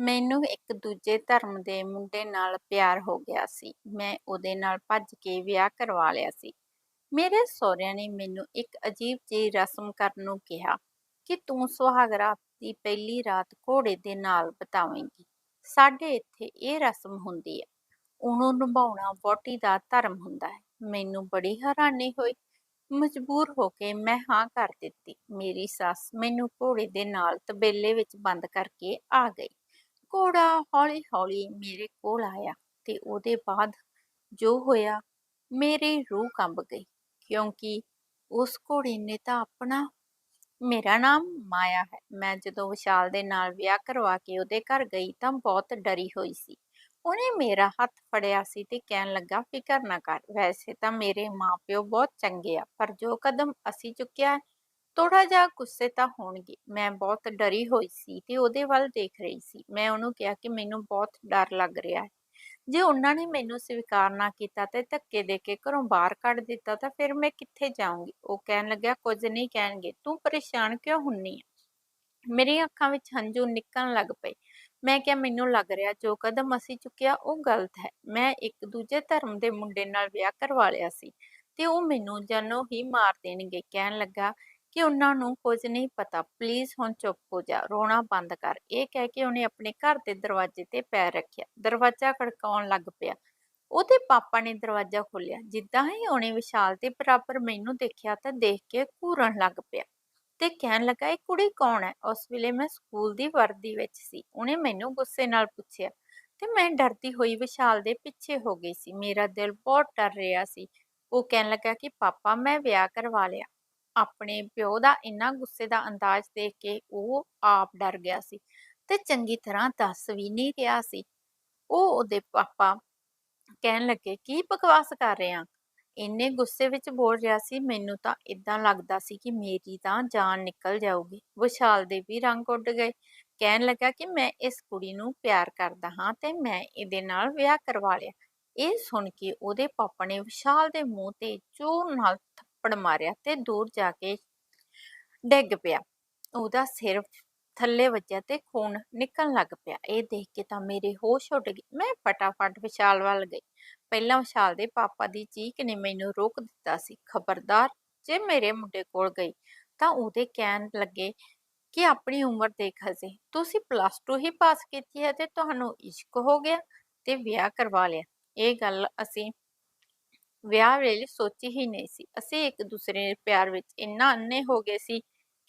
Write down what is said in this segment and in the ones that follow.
ਮੈਨੂੰ ਇੱਕ ਦੂਜੇ ਧਰਮ ਦੇ ਮੁੰਡੇ ਨਾਲ ਪਿਆਰ ਹੋ ਗਿਆ ਸੀ। ਮੈਂ ਉਹਦੇ ਨਾਲ ਭੱਜ ਕੇ ਵਿਆਹ ਕਰਵਾ ਲਿਆ ਸੀ। ਮੇਰੇ ਸਹੁਰਿਆਂ ਨੇ ਮੈਨੂੰ ਇੱਕ ਅਜੀਬ ਜਿਹੀ ਰਸਮ ਕਰਨ ਨੂੰ ਕਿਹਾ ਕਿ ਤੂੰ ਸੁਹਾਗਰਾਤ ਦੀ ਪਹਿਲੀ ਰਾਤ ਘੋੜੇ ਦੇ ਨਾਲ ਬਿਤਾਵੇਂਗੀ। ਸਾਡੇ ਇੱਥੇ ਇਹ ਰਸਮ ਹੁੰਦੀ ਹੈ। ਉਹਨੂੰ ਨਿਭਾਉਣਾ ਵਹੁਟੀ ਦਾ ਧਰਮ ਹੁੰਦਾ ਹੈ। ਮੈਨੂੰ ਬੜੀ ਹੈਰਾਨੀ ਹੋਈ। ਮਜਬੂਰ ਹੋ ਕੇ ਮੈਂ ਹਾਂ ਕਰ ਦਿੱਤੀ। ਮੇਰੀ ਸੱਸ ਮੈਨੂੰ ਘੋੜੇ ਦੇ ਨਾਲ ਤਬੇਲੇ ਵਿੱਚ ਬੰਦ ਕਰਕੇ ਆ ਗਈ। ਘੋੜਾ ਹੌਲੀ ਹੌਲੀ ਮੇਰੇ ਕੋਲ ਆਇਆ ਤੇ ਉਹਦੇ ਬਾਅਦ ਜੋ ਹੋਇਆ, ਮੇਰੀ ਰੂਹ ਕੰਬ ਗਈ, ਕਿਉਂਕਿ ਉਸ ਘੋੜੇ ਨੇ ਤਾਂ ਆਪਣਾ, ਮੇਰਾ ਨਾਮ ਮਾਇਆ ਹੈ। ਮੈਂ ਜਦੋਂ ਵਿਸ਼ਾਲ ਦੇ ਨਾਲ ਵਿਆਹ ਕਰਵਾ ਕੇ ਉਹਦੇ ਘਰ ਗਈ ਤਾਂ ਬਹੁਤ ਡਰੀ ਹੋਈ ਸੀ। ਉਹਨੇ ਮੇਰਾ ਹੱਥ ਫੜਿਆ ਸੀ ਤੇ ਕਹਿਣ ਲੱਗਾ, ਫਿਕਰ ਨਾ ਕਰ, ਵੈਸੇ ਤਾਂ ਮੇਰੇ ਮਾਪਿਓ ਬਹੁਤ ਚੰਗੇ ਆ, ਪਰ ਜੋ ਕਦਮ ਅਸੀਂ ਚੁੱਕਿਆ ਥੋੜਾ ਜਿਹਾ ਗੁੱਸੇ ਤਾਂ ਹੋਣਗੇ। ਮੈਂ ਬਹੁਤ ਡਰੀ ਹੋਈ ਸੀ ਤੇ ਉਹਦੇ ਵੱਲ ਦੇਖ ਰਹੀ ਸੀ। ਮੈਂ ਉਹਨੂੰ ਕਿਹਾ ਕਿ ਮੈਨੂੰ ਬਹੁਤ ਡਰ ਲੱਗ ਰਿਹਾ ਹੈ। ਜੇ ਉਹਨਾਂ ਨੇ ਮੈਨੂੰ ਸਵੀਕਾਰ ਨਾ ਕੀਤਾ ਤੇ ਧੱਕੇ ਦੇ ਕੇ ਘਰੋਂ ਬਾਹਰ ਕੱਢ ਦਿੱਤਾ ਤਾਂ ਫਿਰ ਮੈਂ ਕਿੱਥੇ ਜਾਊਂਗੀ? ਉਹ ਕਹਿਣ ਲੱਗਿਆ, ਕੁਝ ਨਹੀਂ ਕਹਿਣਗੇ। ਤੂੰ ਪਰੇਸ਼ਾਨ ਕਿਉਂ ਹੁੰਨੀ ਹੈ ਮੇਰੀਆਂ ਅੱਖਾਂ ਵਿੱਚ ਹੰਝੂ ਨਿਕਲਣ ਲੱਗ ਪਏ। ਮੈਂ ਕਿਹਾ, ਮੈਨੂੰ ਲੱਗ ਰਿਹਾ ਜੋ ਕਦਮ ਅਸੀਂ ਚੁੱਕਿਆ ਉਹ ਗਲਤ ਹੈ। ਮੈਂ ਇੱਕ ਦੂਜੇ ਧਰਮ ਦੇ ਮੁੰਡੇ ਨਾਲ ਵਿਆਹ ਕਰਵਾ ਲਿਆ ਸੀ ਤੇ ਉਹ ਮੈਨੂੰ ਜਾਨੋਂ ਹੀ ਮਾਰ ਦੇਣਗੇ। ਕਹਿਣ ਲੱਗਾ ਕਿ ਉਹਨਾਂ ਨੂੰ ਕੁਝ ਨਹੀਂ ਪਤਾ, ਪਲੀਜ਼ ਹੁਣ ਚੁੱਪ ਹੋ ਜਾ, ਰੋਣਾ ਬੰਦ ਕਰ। ਇਹ ਕਹਿ ਕੇ ਉਹਨੇ ਆਪਣੇ ਘਰ ਦੇ ਦਰਵਾਜ਼ੇ ਤੇ ਪੈਰ ਰੱਖਿਆ। ਦਰਵਾਜ਼ਾ ਖੜਕਾਉਣ ਲੱਗ ਪਿਆ। ਉਹਦੇ ਪਾਪਾ ਨੇ ਦਰਵਾਜ਼ਾ ਖੋਲ੍ਹਿਆ। ਜਿੱਦਾਂ ਹੀ ਉਹਨੇ ਵਿਸ਼ਾਲ ਦੇ ਬਰਾਬਰ ਮੈਨੂੰ ਦੇਖਿਆ ਤਾਂ ਦੇਖ ਕੇ ਘੂਰਨ ਲੱਗ ਪਿਆ ਤੇ ਕਹਿਣ ਲੱਗਾ, ਇਹ ਕੁੜੀ ਕੌਣ ਹੈ? ਉਸ ਵੇਲੇ ਮੈਂ ਸਕੂਲ ਦੀ ਵਰਦੀ ਵਿੱਚ ਸੀ। ਉਹਨੇ ਮੈਨੂੰ ਗੁੱਸੇ ਨਾਲ ਪੁੱਛਿਆ ਤੇ ਮੈਂ ਡਰਦੀ ਹੋਈ ਵਿਸ਼ਾਲ ਦੇ ਪਿੱਛੇ ਹੋ ਗਈ ਸੀ। ਮੇਰਾ ਦਿਲ ਬਹੁਤ ਡਰ ਰਿਹਾ ਸੀ। ਉਹ ਕਹਿਣ ਲੱਗਾ ਕਿ, ਪਾਪਾ, ਮੈਂ ਵਿਆਹ ਕਰਵਾ ਲਿਆ। ਆਪਣੇ ਪਿਓ ਦਾ ਇੰਨਾ ਗੁੱਸੇ ਦਾ ਅੰਦਾਜ਼ ਦੇਖ ਕੇ ਉਹ ਆਪ ਡਰ ਗਿਆ ਸੀ ਤੇ ਚੰਗੀ ਤਰ੍ਹਾਂ ਦੱਸ ਵੀ ਨਹੀਂ ਰਿਹਾ ਸੀ। ਉਹ ਉਹਦੇ ਪਾਪਾ ਕਹਿਣ ਲੱਗੇ, ਕੀ ਬਕਵਾਸ ਕਰ ਰਹੇ ਆ? ਇੰਨੇ ਗੁੱਸੇ ਵਿੱਚ ਬੋਲ ਰਿਹਾ ਸੀ, ਮੈਨੂੰ ਤਾਂ ਇਦਾਂ ਲੱਗਦਾ ਸੀ ਕਿ ਮੇਰੀ ਤਾਂ ਜਾਨ ਨਿਕਲ ਜਾਊਗੀ। ਵਿਸ਼ਾਲ ਦੇ ਵੀ ਰੰਗ ਉੱਡ ਗਏ। ਕਹਿਣ ਲੱਗਾ ਕਿ ਮੈਂ ਇਸ ਕੁੜੀ ਨੂੰ ਪਿਆਰ ਕਰਦਾ ਹਾਂ ਤੇ ਮੈਂ ਇਹਦੇ ਨਾਲ ਵਿਆਹ ਕਰਵਾ ਲਿਆ। ਇਹ ਸੁਣ ਕੇ ਉਹਦੇ ਪਾਪਾ ਨੇ ਵਿਸ਼ਾਲ ਦੇ ਮੂੰਹ ਤੇ ਜ਼ੋਰ ਨਾਲ ਥੱਪੜ ਮਾਰਿਆ ਤੇ ਦੂਰ ਜਾ ਕੇ ਡਿੱਗ ਪਿਆ। ਉਹਦਾ ਸਿਰ ਥੱਲੇ ਵੱਜਿਆ ਤੇ ਖੂਨ ਨਿਕਲਣ ਲੱਗ ਪਿਆ। ਇਹ ਦੇਖ ਕੇ ਤਾਂ ਮੇਰੇ ਹੋਸ਼ ਉੱਡ ਗਏ। ਮੈਂ ਫਟਾਫਟ ਵਿਸ਼ਾਲ ਵੱਲ ਗਈ। ਪਹਿਲਾਂ ਵਿਸ਼ਾਲ ਦੇ ਪਾਪਾ ਦੀ ਚੀਕ ਨੇ ਮੈਨੂੰ ਰੋਕ ਦਿੱਤਾ ਸੀ। ਖਬਰਦਾਰ ਜੇ ਮੇਰੇ ਮੁੰਡੇ ਕੋਲ ਗਈ ਤਾਂ ਉਹਦੇ ਕਹਿਣ ਲੱਗੇ ਕਿ ਆਪਣੀ ਉਮਰ ਦੇਖ ਹਜੇ। ਤੁਸੀਂ ਪਲੱਸ 2 ਹੀ ਪਾਸ ਕੀਤੀ ਹੈ ਤੇ ਤੁਹਾਨੂੰ ਇਸ਼ਕ ਹੋ ਗਿਆ ਤੇ ਵਿਆਹ ਕਰਵਾ ਲਿਆ। ਇਹ ਗੱਲ ਅਸੀਂ ਵਿਆਹ ਵੇਲੇ ਸੋਚੀ ਹੀ ਨਹੀਂ ਸੀ। ਅਸੀਂ ਇੱਕ ਦੂਸਰੇ ਦੇ ਪਿਆਰ ਵਿੱਚ ਇੰਨਾ ਅੰਨੇ ਹੋ ਗਏ ਸੀ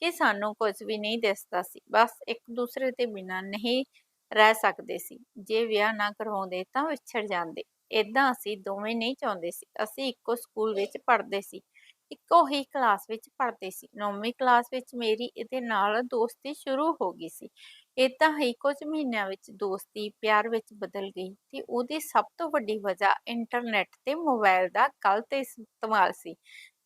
ਕਿ ਸਾਨੂੰ ਕੁਝ ਵੀ ਨਹੀਂ ਦਿਸਦਾ ਸੀ। ਬਸ ਇੱਕ ਦੂਸਰੇ ਦੇ ਬਿਨਾਂ ਨਹੀਂ ਰਹਿ ਸਕਦੇ ਸੀ। ਜੇ ਵਿਆਹ ਨਾ ਕਰਵਾਉਂਦੇ ਤਾਂ ਵਿਛੜ ਜਾਂਦੇ। ਇਦਾਂ ਅਸੀਂ ਦੋਵੇਂ ਨਹੀਂ ਚਾਹੁੰਦੇ ਸੀ। ਅਸੀਂ ਇੱਕੋ ਸਕੂਲ ਵਿੱਚ ਪੜ੍ਹਦੇ ਸੀ। ਇੱਕੋ ਹੀ ਕਲਾਸ ਵਿੱਚ ਪੜ੍ਹਦੇ ਸੀ। ਨੌਵੀਂ ਕਲਾਸ ਵਿੱਚ ਮੇਰੀ ਇਹਦੇ ਨਾਲ ਦੋਸਤੀ ਸ਼ੁਰੂ ਹੋ ਗਈ ਸੀ। ਇਦਾਂ ਹੀ ਕੁਝ ਮਹੀਨਿਆਂ ਵਿੱਚ ਦੋਸਤੀ, ਪਿਆਰ ਵਿੱਚ ਬਦਲ ਗਈ ਤੇ ਉਹਦੀ ਸਭ ਤੋਂ ਵੱਡੀ ਵਜ੍ਹਾ ਇੰਟਰਨੈਟ ਤੇ ਮੋਬਾਈਲ ਦਾ ਗਲਤ ਇਸਤੇਮਾਲ ਸੀ,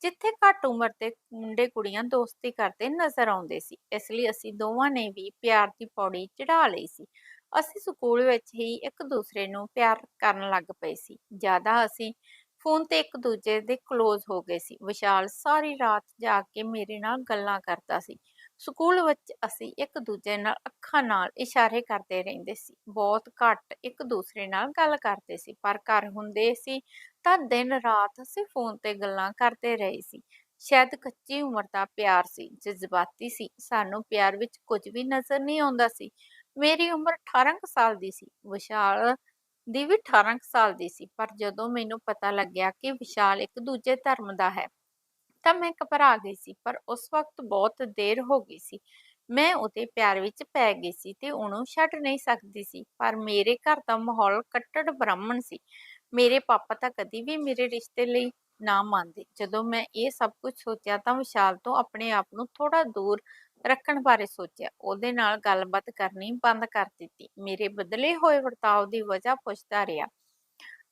ਜਿੱਥੇ ਘੱਟ ਉਮਰ ਦੇ ਮੁੰਡੇ ਕੁੜੀਆਂ ਦੋਸਤੀ ਕਰਦੇ ਨਜ਼ਰ ਆਉਂਦੇ ਸੀ, ਇਸ ਲਈ ਅਸੀਂ ਦੋਵਾਂ ਨੇ ਵੀ ਪਿਆਰ ਦੀ ਪੌੜੀ ਚੜਾ ਲਈ ਸੀ। ਅਸੀਂ ਸਕੂਲ ਵਿੱਚ ਹੀ ਇੱਕ ਦੂਸਰੇ ਨੂੰ ਪਿਆਰ ਕਰਨ ਲੱਗ ਪਏ ਸੀ, ਜ਼ਿਆਦਾ ਅਸੀਂ ਫੋਨ ਤੇ ਇੱਕ ਦੂਜੇ ਦੇ ক্লোਜ਼ ਹੋ ਗਏ ਸੀ, ਵਿਸ਼ਾਲ ਸਾਰੀ ਰਾਤ ਜਾ ਕੇ ਮੇਰੇ ਨਾਲ ਗੱਲਾਂ ਕਰਦਾ ਸੀ ਸਕੂਲ ਵਿੱਚ ਅਸੀਂ ਇੱਕ ਦੂਜੇ ਨਾਲ ਅੱਖਾਂ ਨਾਲ ਇਸ਼ਾਰੇ ਕਰਦੇ ਰਹਿੰਦੇ ਸੀ। ਬਹੁਤ ਘੱਟ ਇੱਕ ਦੂਸਰੇ ਨਾਲ ਗੱਲ ਕਰਦੇ ਸੀ। ਪਰ ਘਰ ਹੁੰਦੇ ਸੀ ਤਾਂ ਦਿਨ ਰਾਤ ਅਸੀਂ ਫੋਨ ਤੇ ਗੱਲਾਂ ਕਰਦੇ ਰਹੇ ਸੀ। ਸ਼ਾਇਦ ਕੱਚੀ ਉਮਰ ਦਾ ਪਿਆਰ ਸੀ, ਜਜ਼ਬਾਤੀ ਸੀ। ਸਾਨੂੰ ਪਿਆਰ ਵਿੱਚ ਕੁਝ ਵੀ ਨਜ਼ਰ ਨਹੀਂ ਆਉਂਦਾ ਸੀ। ਮੇਰੀ ਉਮਰ 18 ਕੁ ਸਾਲ ਦੀ ਸੀ। ਵਿਸ਼ਾਲ ਦੀ ਵੀ 18 ਕੁ ਸਾਲ ਦੀ ਸੀ। ਪਰ ਜਦੋਂ ਮੈਨੂੰ ਪਤਾ ਲੱਗਿਆ ਕਿ ਵਿਸ਼ਾਲ ਇੱਕ ਦੂਜੇ ਧਰਮ ਦਾ ਹੈ ਤਾਂ ਮੈਂ ਘਬਰਾ ਗਈ ਸੀ, ਪਰ ਉਸ ਵਕਤ ਬਹੁਤ ਦੇਰ ਹੋ ਗਈ ਸੀ। ਮੈਂ ਉਹਦੇ ਪਿਆਰ ਵਿੱਚ ਪੈ ਗਈ ਸੀ ਤੇ ਉਹਨੂੰ ਛੱਡ ਨਹੀਂ ਸਕਦੀ ਸੀ, ਪਰ ਮੇਰੇ ਘਰ ਦਾ ਮਾਹੌਲ ਕੱਟੜ ਬ੍ਰਾਹਮਣ ਸੀ। ਮੇਰੇ ਪਾਪਾ ਤਾਂ ਕਦੀ ਵੀ ਮੇਰੇ ਰਿਸ਼ਤੇ ਲਈ ਨਾ ਮੰਨਦੇ। ਜਦੋਂ ਮੈਂ ਇਹ ਸਭ ਕੁਝ ਸੋਚਿਆ ਤਾਂ ਵਿਸ਼ਾਲ ਤੋਂ ਆਪਣੇ ਆਪ ਨੂੰ ਥੋੜਾ ਦੂਰ ਰੱਖਣ ਬਾਰੇ ਸੋਚਿਆ। ਉਹਦੇ ਨਾਲ ਗੱਲਬਾਤ ਕਰਨੀ ਬੰਦ ਕਰ ਦਿੱਤੀ। ਮੇਰੇ ਬਦਲੇ ਹੋਏ ਵਰਤਾਓ ਦੀ ਵਜ੍ਹਾ ਪੁੱਛਦਾ ਰਿਹਾ।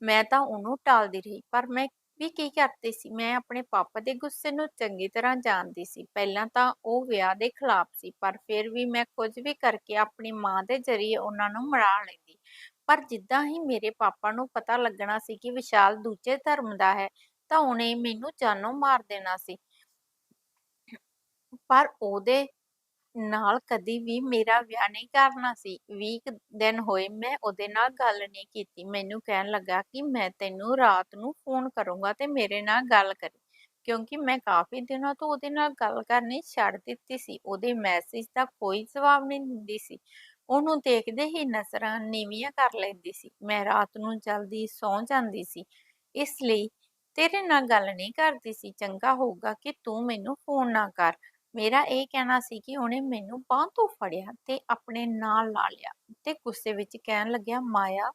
ਮੈਂ ਤਾਂ ਉਹਨੂੰ ਟਾਲਦੀ ਰਹੀ, ਪਰ ਮੈਂ ਵੀ ਕੀ ਕਰਦੀ ਸੀ? ਮੈਂ ਆਪਣੇ ਪਾਪਾ ਦੇ ਗੁੱਸੇ ਨੂੰ ਚੰਗੀ ਤਰ੍ਹਾਂ ਜਾਣਦੀ ਸੀ। ਪਹਿਲਾਂ ਤਾਂ ਉਹ ਵਿਆਹ ਦੇ ਖਿਲਾਫ ਸੀ, ਪਰ ਫਿਰ ਵੀ ਮੈਂ ਕੁਝ ਵੀ ਕਰਕੇ ਆਪਣੀ ਮਾਂ ਦੇ ਜ਼ਰੀਏ ਉਹਨਾਂ ਨੂੰ ਮਰਾ ਲੈਂਦੀ। ਪਰ ਜਿੱਦਾਂ ਹੀ ਮੇਰੇ ਪਾਪਾ ਨੂੰ ਪਤਾ ਲੱਗਣਾ ਸੀ ਕਿ ਵਿਸ਼ਾਲ ਦੂਜੇ ਧਰਮ ਦਾ ਹੈ, ਤਾਂ ਉਹਨੇ ਮੈਨੂੰ ਜਾਨੋਂ ਮਾਰ ਦੇਣਾ ਸੀ। ਪਰ ਉਹਦੇ ਨਾਲ ਕਦੀ ਵੀ ਮੇਰਾ ਵਿਆਹ ਨਹੀਂ ਕਰਨਾ ਸੀ। 20 ਦਿਨ ਹੋਏ ਮੈਂ ਉਹਦੇ ਨਾਲ ਗੱਲ ਨਹੀਂ ਕੀਤੀ। ਮੈਨੂੰ ਕਹਿਣ ਲੱਗਾ ਕਿ ਮੈਂ ਤੈਨੂੰ ਰਾਤ ਨੂੰ ਫੋਨ ਕਰੂੰਗਾ ਤੇ ਮੇਰੇ ਨਾਲ ਗੱਲ ਕਰੀ। ਕਿਉਂਕਿ ਮੈਂ ਕਾਫੀ ਦਿਨਾਂ ਤੋਂ ਉਹਦੇ ਨਾਲ ਗੱਲ ਕਰਨੀ ਛੱਡ ਦਿੱਤੀ ਸੀ। ਉਹਦੇ ਮੈਸੇਜ ਦਾ ਕੋਈ ਜਵਾਬ ਨਹੀਂ ਦਿੰਦੀ ਸੀ। ਉਹਨੂੰ ਦੇਖਦੇ ਹੀ ਨਜ਼ਰਾਂ ਨੀਵੀਆਂ ਕਰ ਲੈਂਦੀ ਸੀ। ਮੈਂ ਰਾਤ ਨੂੰ ਜਲਦੀ ਸੌਂ ਜਾਂਦੀ ਸੀ। ਇਸ ਲਈ ਤੇਰੇ ਨਾਲ ਗੱਲ ਨਹੀਂ ਕਰਦੀ ਸੀ। ਚੰਗਾ ਹੋਊਗਾ ਕਿ ਤੂੰ ਮੈਨੂੰ ਫੋਨ ਨਾ ਕਰ। ਮੇਰਾ ਇਹ ਕਹਿਣਾ ਸੀ ਕਿ ਉਹਨੇ ਮੈਨੂੰ ਬਾਂਹ ਤੋਂ ਫੜਿਆ ਤੇ ਆਪਣੇ ਨਾਲ ਲਾ ਲਿਆ ਤੇ ਗੁੱਸੇ ਵਿੱਚ ਕਹਿਣ ਲੱਗਿਆ, ਮਾਇਆ,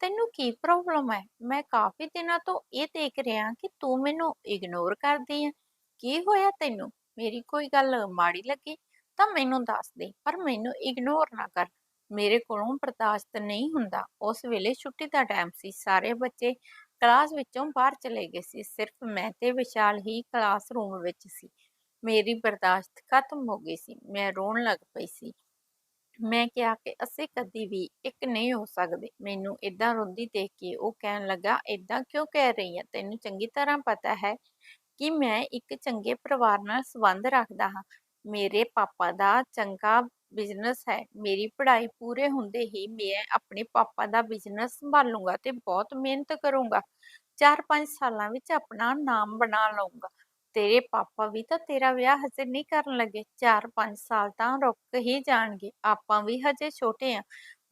ਤੈਨੂੰ ਕੀ ਪ੍ਰੋਬਲਮ ਹੈ? ਮੈਂ ਕਾਫੀ ਦਿਨਾਂ ਤੋਂ ਇਹ ਦੇਖ ਰਿਹਾ ਕਿ ਤੂੰ ਮੈਨੂੰ ਇਗਨੋਰ ਕਰਦੀ ਹੈ। ਕੀ ਹੋਇਆ ਤੈਨੂੰ? ਮੇਰੀ ਕੋਈ ਗੱਲ ਮਾੜੀ ਲੱਗੀ? ਤਾਂ ਮੈਨੂੰ ਦੱਸ ਦੇ, ਪਰ ਮੈਨੂੰ ਇਗਨੋਰ ਨਾ ਕਰ। ਮੇਰੇ ਕੋਲੋਂ ਬਰਦਾਸ਼ਤ ਨਹੀਂ ਹੁੰਦਾ। ਉਸ ਵੇਲੇ ਛੁੱਟੀ ਦਾ ਟਾਈਮ ਸੀ। ਸਾਰੇ ਬੱਚੇ ਕਲਾਸ ਵਿੱਚੋਂ ਬਾਹਰ ਚਲੇ ਗਏ ਸੀ। ਸਿਰਫ ਮੈਂ ਤੇ ਵਿਸ਼ਾਲ ਹੀ ਕਲਾਸ ਰੂਮ ਵਿੱਚ ਸੀ। ਮੇਰੀ ਬਰਦਾਸ਼ਤ ਖਤਮ ਹੋ ਗਈ ਸੀ, ਮੈਂ ਰੋਣ ਲੱਗ ਪਈ ਸੀ। ਮੈਂ ਕਿਹਾ ਕਿ ਅਸੀਂ ਕਦੀ ਵੀ ਇੱਕ ਨਹੀਂ ਹੋ ਸਕਦੇ। ਮੈਨੂੰ ਇਦਾਂ ਰੋਂਦੀ ਦੇਖ ਕੇ ਉਹ ਕਹਿਣ ਲੱਗਾ ਇਦਾਂ ਕਿਉਂ ਕਹਿ ਰਹੀ ਹੈ ਤੈਨੂੰ ਚੰਗੀ ਤਰ੍ਹਾਂ ਪਤਾ ਹੈ ਕਿ ਮੈਂ ਇੱਕ ਚੰਗੇ ਪਰਿਵਾਰ ਨਾਲ ਸੰਬੰਧ ਰੱਖਦਾ ਹਾਂ। ਮੇਰੇ ਪਾਪਾ ਦਾ ਚੰਗਾ ਬਿਜ਼ਨਸ ਹੈ। ਮੇਰੀ ਪੜ੍ਹਾਈ ਪੂਰੇ ਹੁੰਦੇ ਹੀ ਮੈਂ ਆਪਣੇ ਪਾਪਾ ਦਾ ਬਿਜ਼ਨਸ ਸੰਭਾਲੂੰਗਾ ਤੇ ਬਹੁਤ ਮਿਹਨਤ ਕਰੂੰਗਾ। 4-5 ਸਾਲਾਂ ਵਿੱਚ ਆਪਣਾ ਨਾਮ ਬਣਾ ਲਵਾਂਗਾ ਤੇਰੇ ਪਾਪਾ ਵੀ ਤਾਂ ਤੇਰਾ ਵਿਆਹ ਹਜੇ ਨਹੀਂ ਕਰਨ ਲੱਗੇ 4-5 ਸਾਲ ਤਾਂ ਰੁਕ ਹੀ ਜਾਣਗੇ, ਆਪਾਂ ਵੀ ਹਜੇ ਛੋਟੇ ਆ।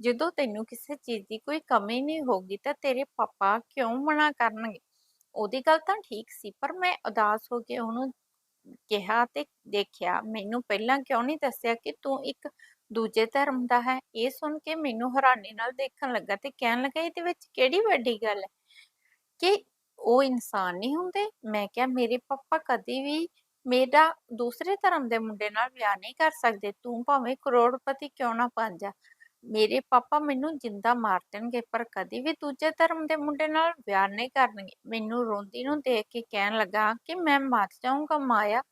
ਜਦੋਂ ਤੈਨੂੰ ਕਿਸੇ ਚੀਜ਼ ਦੀ ਕੋਈ ਕਮੀ ਨਹੀਂ ਹੋਗੀ ਤਾਂ ਤੇਰੇ ਪਾਪਾ ਕਿਉਂ ਮਨਾ ਕਰਨਗੇ? ਉਹਦੀ ਗੱਲ ਤਾਂ ਠੀਕ ਸੀ, ਪਰ ਮੈਂ ਉਦਾਸ ਹੋ ਕੇ ਉਹਨੂੰ ਕਿਹਾ ਤੇ ਦੇਖਿਆ, ਮੈਨੂੰ ਪਹਿਲਾਂ ਕਿਉਂ ਨਹੀਂ ਦੱਸਿਆ ਕਿ ਤੂੰ ਇੱਕ ਦੂਜੇ ਧਰਮ ਦਾ ਹੈ? ਇਹ ਸੁਣ ਕੇ ਮੈਨੂੰ ਹੈਰਾਨੀ ਨਾਲ ਦੇਖਣ ਲੱਗਾ ਤੇ ਕਹਿਣ ਲੱਗਾ, ਇਹਦੇ ਵਿੱਚ ਕਿਹੜੀ ਵੱਡੀ ਗੱਲ ਹੈ? ਕਿ ਉਹ ਇਨਸਾਨ ਨਹੀਂ ਹੁੰਦੇ। ਮੈਂ ਕਿਹਾ, ਮੇਰੇ ਪਾਪਾ ਕਦੀ ਵੀ ਮੇਰਾ ਦੂਸਰੇ ਧਰਮ ਦੇ ਮੁੰਡੇ ਨਾਲ ਵਿਆਹ ਨਹੀਂ ਕਰ ਸਕਦੇ। ਤੂੰ ਭਾਵੇਂ ਕਰੋੜਪਤੀ ਕਿਉਂ ਨਾ ਬਣ ਜਾ। ਮੇਰੇ ਪਾਪਾ ਮੈਨੂੰ ਜਿੰਦਾ ਮਾਰ ਦੇਣਗੇ, ਪਰ ਕਦੀ ਵੀ ਦੂਜੇ ਧਰਮ ਦੇ ਮੁੰਡੇ ਨਾਲ ਵਿਆਹ ਨਹੀਂ ਕਰਨਗੇ। ਮੈਨੂੰ ਰੋਂਦੀ ਨੂੰ ਦੇਖ ਕੇ ਕਹਿਣ ਲੱਗਾ ਕਿ ਮੈਂ ਮਰ ਜਾਊਂਗਾ, ਮਾਇਆ।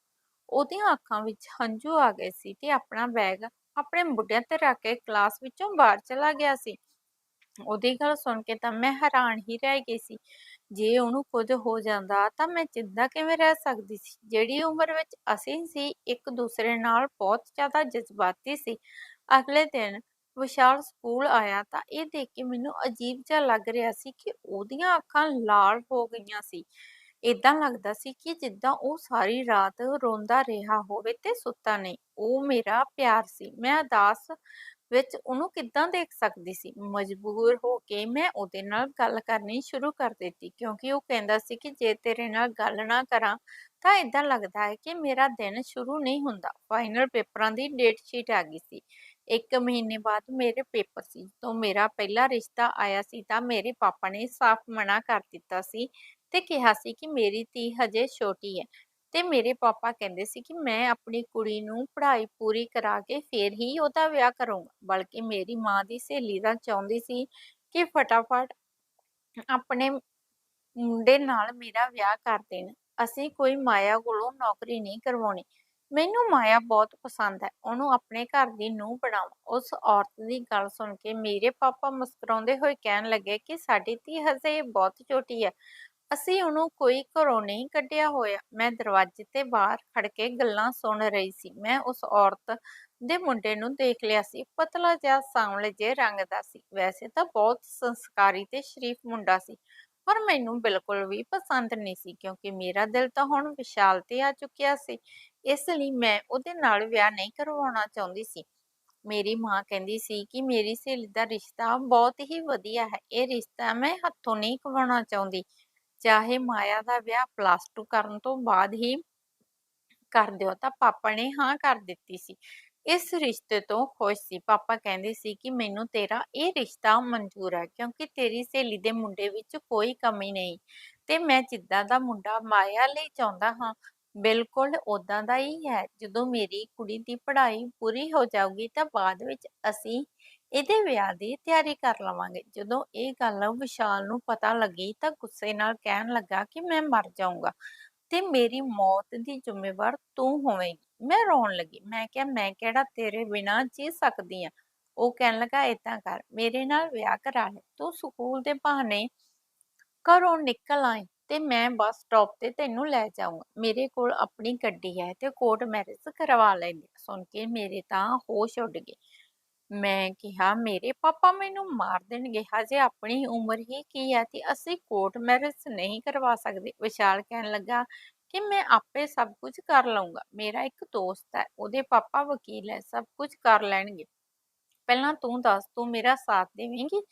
ਉਹਦੀਆਂ ਅੱਖਾਂ ਵਿੱਚ ਹੰਝੂ ਆ ਗਏ ਸੀ ਤੇ ਆਪਣਾ ਬੈਗ ਆਪਣੇ ਮੁੰਡਿਆਂ ਤੇ ਰੱਖ ਕੇ ਕਲਾਸ ਵਿੱਚੋਂ ਬਾਹਰ ਚਲਾ ਗਿਆ ਸੀ। ਉਹਦੀ ਗੱਲ ਸੁਣ ਕੇ ਤਾਂ ਮੈਂ ਹੈਰਾਨ ਹੀ ਰਹਿ ਗਈ ਸੀ। ਜੇ ਉਹਨੂੰ ਕੁਝ ਹੋ ਜਾਂਦਾ ਤਾਂ ਮੈਂ ਜਿੰਦਾ ਕਿਵੇਂ ਰਹਿ ਸਕਦੀ ਸੀ? ਜਿਹੜੀ ਉਮਰ ਵਿੱਚ ਅਸੀਂ ਸੀ, ਇੱਕ ਦੂਸਰੇ ਨਾਲ ਬਹੁਤ ਜ਼ਿਆਦਾ ਜਜ਼ਬਾਤੀ ਸੀ। ਅਗਲੇ ਦਿਨ ਵਿਸ਼ਾਲ ਸਕੂਲ ਆਇਆ ਤਾਂ ਇਹ ਦੇਖ ਕੇ ਮੈਨੂੰ ਅਜੀਬ ਜਿਹਾ ਲੱਗ ਰਿਹਾ ਸੀ ਕਿ ਉਹਦੀਆਂ ਅੱਖਾਂ ਲਾਲ ਹੋ ਗਈਆਂ ਸੀ। ਇਦਾਂ ਲੱਗਦਾ ਸੀ ਕਿ ਜਿੱਦਾਂ ਉਹ ਸਾਰੀ ਰਾਤ ਰੋਂਦਾ ਰਿਹਾ ਹੋਵੇ ਤੇ ਸੁੱਤਾ ਨਹੀਂ। ਉਹ ਮੇਰਾ ਪਿਆਰ ਸੀ। ਮੈਂ ਅਦਾਸ ਵਿੱਚ ਉਹਨੂੰ ਕਿੱਦਾਂ ਦੇਖ ਸਕਦੀ ਸੀ? ਮਜਬੂਰ ਹੋ ਕੇ ਮੈਂ ਉਹਦੇ ਨਾਲ ਗੱਲ ਕਰਨੀ ਸ਼ੁਰੂ ਕਰ ਦਿੱਤੀ, ਕਿਉਂਕਿ ਉਹ ਕਹਿੰਦਾ ਸੀ ਕਿ ਜੇ ਤੇਰੇ ਨਾਲ ਗੱਲ ਨਾ ਕਰਾਂ ਤਾਂ ਇਦਾਂ ਲੱਗਦਾ ਹੈ ਕਿ ਮੇਰਾ ਦਿਨ ਸ਼ੁਰੂ ਨਹੀਂ ਹੁੰਦਾ। ਫਾਈਨਲ ਪੇਪਰਾਂ ਦੀ ਡੇਟ ਸ਼ੀਟ ਆ ਗਈ ਸੀ। ਇੱਕ ਮਹੀਨੇ ਬਾਅਦ ਮੇਰੇ ਪੇਪਰ ਸੀ। ਤੋਂ ਮੇਰਾ ਪਹਿਲਾ ਰਿਸ਼ਤਾ ਆਇਆ ਸੀ ਤਾਂ ਮੇਰੇ ਪਾਪਾ ਨੇ ਸਾਫ਼ ਮਨਾ ਕਰ ਦਿੱਤਾ ਸੀ ਤੇ ਕਿਹਾ ਸੀ ਕਿ ਮੇਰੀ ਧੀ ਹਜੇ ਛੋਟੀ ਹੈ। ਤੇ ਮੇਰੇ ਪਾਪਾ ਕਹਿੰਦੇ ਸੀ ਕਿ ਮੈਂ ਆਪਣੀ ਕੁੜੀ ਨੂੰ ਪੜ੍ਹਾਈ ਪੂਰੀ ਕਰਾ ਕੇ ਫੇਰ ਹੀ ਉਹਦਾ ਵਿਆਹ ਕਰੂੰਗਾ। ਬਲਕਿ ਮੇਰੀ ਮਾਂ ਦੀ ਸਹੇਲੀ ਤਾਂ ਚਾਹੁੰਦੀ ਸੀ ਕਿ ਫਟਾਫਟ ਆਪਣੇ ਮੁੰਡੇ ਨਾਲ ਮੇਰਾ ਵਿਆਹ ਕਰ ਦੇਣ। ਅਸੀਂ ਕੋਈ ਮਾਇਆ ਕੋਲੋਂ ਨੌਕਰੀ ਨਹੀਂ ਕਰਵਾਉਣੀ। ਮੈਨੂੰ ਮਾਇਆ ਬਹੁਤ ਪਸੰਦ ਹੈ। ਉਹਨੂੰ ਆਪਣੇ ਘਰ ਦੀ ਨੂੰਹ ਬਣਾਵਾਂ ਉਸ ਔਰਤ ਦੀ ਗੱਲ ਸੁਣ ਕੇ ਮੇਰੇ ਪਾਪਾ ਮੁਸਕਰਾਉਂਦੇ ਹੋਏ ਕਹਿਣ ਲੱਗੇ ਕਿ ਸਾਡੀ ਧੀ ਹਜੇ ਬਹੁਤ ਛੋਟੀ ਹੈ। ਅਸੀਂ ਉਹਨੂੰ ਕੋਈ ਘਰੋਂ ਨਹੀਂ ਕੱਢਿਆ ਹੋਇਆ। ਮੈਂ ਦਰਵਾਜ਼ੇ ਤੇ ਬਾਹਰ ਖੜ ਕੇ ਗੱਲਾਂ ਸੁਣ ਰਹੀ ਸੀ। ਮੈਂ ਉਸ ਔਰਤ ਦੇ ਮੁੰਡੇ ਨੂੰ ਦੇਖ ਲਿਆ ਸੀ। ਪਤਲਾ ਜਿਹਾ ਸਾਂਵਲੇ ਜਿਹੇ ਰੰਗ ਦਾ ਸੀ। ਵੈਸੇ ਤਾਂ ਬਹੁਤ ਸੰਸਕਾਰੀ ਤੇ ਸ਼ਰੀਫ ਮੁੰਡਾ ਸੀ, ਪਰ ਮੈਨੂੰ ਬਿਲਕੁਲ ਵੀ ਪਸੰਦ ਨਹੀਂ ਸੀ, ਕਿਉਂਕਿ ਮੇਰਾ ਦਿਲ ਤਾਂ ਹੁਣ ਵਿਸ਼ਾਲ ਤੇ ਆ ਚੁੱਕਿਆ ਸੀ। ਇਸ ਲਈ ਮੈਂ ਉਹਦੇ ਨਾਲ ਵਿਆਹ ਨਹੀਂ ਕਰਵਾਉਣਾ ਚਾਹੁੰਦੀ ਸੀ। ਮੇਰੀ ਮਾਂ ਕਹਿੰਦੀ ਸੀ ਕਿ ਮੇਰੀ ਸਹੇਲੀ ਦਾ ਰਿਸ਼ਤਾ ਬਹੁਤ ਹੀ ਵਧੀਆ ਹੈ। ਇਹ ਰਿਸ਼ਤਾ ਮੈਂ ਹੱਥੋਂ ਨਹੀਂ ਕਵਾਉਣਾ ਚਾਹੁੰਦੀ। ਚਾਹੇ ਮਾਇਆ ਦਾ ਵਿਆਹ ਪਲੱਸ 2 ਕਰਨ ਤੋਂ ਬਾਅਦ ਹੀ ਕਰ ਦਿਓ, ਤਾਂ ਪਾਪਾ ਨੇ ਹਾਂ ਕਰ ਦਿੱਤੀ ਸੀ। ਇਸ ਰਿਸ਼ਤੇ ਤੋਂ ਖੁਸ਼ ਸੀ। ਪਾਪਾ ਕਹਿੰਦੇ ਸੀ ਕਿ ਮੈਨੂੰ ਤੇਰਾ ਇਹ ਰਿਸ਼ਤਾ ਮਨਜ਼ੂਰ ਹੈ, ਕਿਉਂਕਿ ਤੇਰੀ ਸਹੇਲੀ ਦੇ ਮੁੰਡੇ ਵਿੱਚ ਕੋਈ ਕਮੀ ਨਹੀਂ ਤੇ ਮੈਂ ਜਿੱਦਾਂ ਦਾ ਮੁੰਡਾ ਮਾਇਆ ਲਈ ਚਾਹੁੰਦਾ ਹਾਂ, ਬਿਲਕੁਲ ਉਦਾਂ ਦਾ ਹੀ ਹੈ। ਜਦੋਂ ਮੇਰੀ ਕੁੜੀ ਦੀ ਪੜ੍ਹਾਈ ਪੂਰੀ ਹੋ ਜਾਊਗੀ, ਤਾਂ ਬਾਅਦ ਵਿੱਚ ਅਸੀਂ ਇਹਦੇ ਵਿਆਹ ਦੀ ਤਿਆਰੀ ਕਰ ਲਵਾਂਗੇ। ਜਦੋਂ ਇਹ ਗੱਲ ਵਿਸ਼ਾਲ ਨੂੰ ਪਤਾ ਲੱਗੀ ਤਾਂ ਗੁੱਸੇ ਨਾਲ ਕਹਿਣ ਲੱਗਾ ਕਿ ਮੈਂ ਮਰ ਜਾਊਂਗਾ ਤੇ ਮੇਰੀ ਮੌਤ ਦੀ ਜ਼ਿੰਮੇਵਾਰ ਤੂੰ ਹੋਵੇਂਗੀ। ਮੈਂ ਰੋਣ ਲੱਗੀ। ਮੈਂ ਕਿਹਾ, ਮੈਂ ਕਿਹੜਾ ਤੇਰੇ ਬਿਨਾਂ ਜੀ ਸਕਦੀ ਆ? ਉਹ ਕਹਿਣ ਲੱਗਾ, ਏਦਾਂ ਕਰ, ਮੇਰੇ ਨਾਲ ਵਿਆਹ ਕਰਾ ਲੈ। ਤੂੰ ਸਕੂਲ ਦੇ ਬਹਾਨੇ ਘਰੋਂ ਨਿਕਲ ਆਈ ਤੇ ਮੈਂ ਬੱਸ ਸਟਾਪ ਤੇ ਤੈਨੂੰ ਲੈ ਜਾਊਂਗਾ। ਮੇਰੇ ਕੋਲ ਆਪਣੀ ਗੱਡੀ ਹੈ ਤੇ ਕੋਰਟ ਮੈਰਿਜ ਕਰਵਾ ਲੈਂਦੇ ਸੁਣ ਕੇ ਮੇਰੇ ਤਾਂ ਹੋਸ਼ ਉੱਡ ਗਏ। ਮੈਂ ਕਿਹਾ, ਮੇਰੇ ਪਾਪਾ ਮੈਨੂੰ ਮਾਰ ਦੇਣਗੇ, ਹਜੇ ਆਪਣੀ ਉਮਰ ਹੀ ਕੀ ਹੈ ਤੇ ਅਸੀਂ ਕੋਰਟ ਮੈਰਿਜ ਨਹੀਂ ਕਰਵਾ ਸਕਦੇ। ਵਿਸ਼ਾਲ ਕਹਿਣ ਲੱਗਾ ਕਿ ਮੈਂ ਆਪੇ ਸਭ ਕੁਝ ਕਰ ਲਵਾਂਗਾ ਮੇਰਾ ਇੱਕ ਦੋਸਤ ਹੈ, ਉਹਦੇ ਪਾਪਾ ਵਕੀਲ ਹੈ, ਸਭ ਕੁਝ ਕਰ ਲੈਣਗੇ। ਪਹਿਲਾਂ ਤੂੰ ਦੱਸ, ਤੂੰ ਮੇਰਾ ਸਾਥ ਦੇਵੇਂਗੀ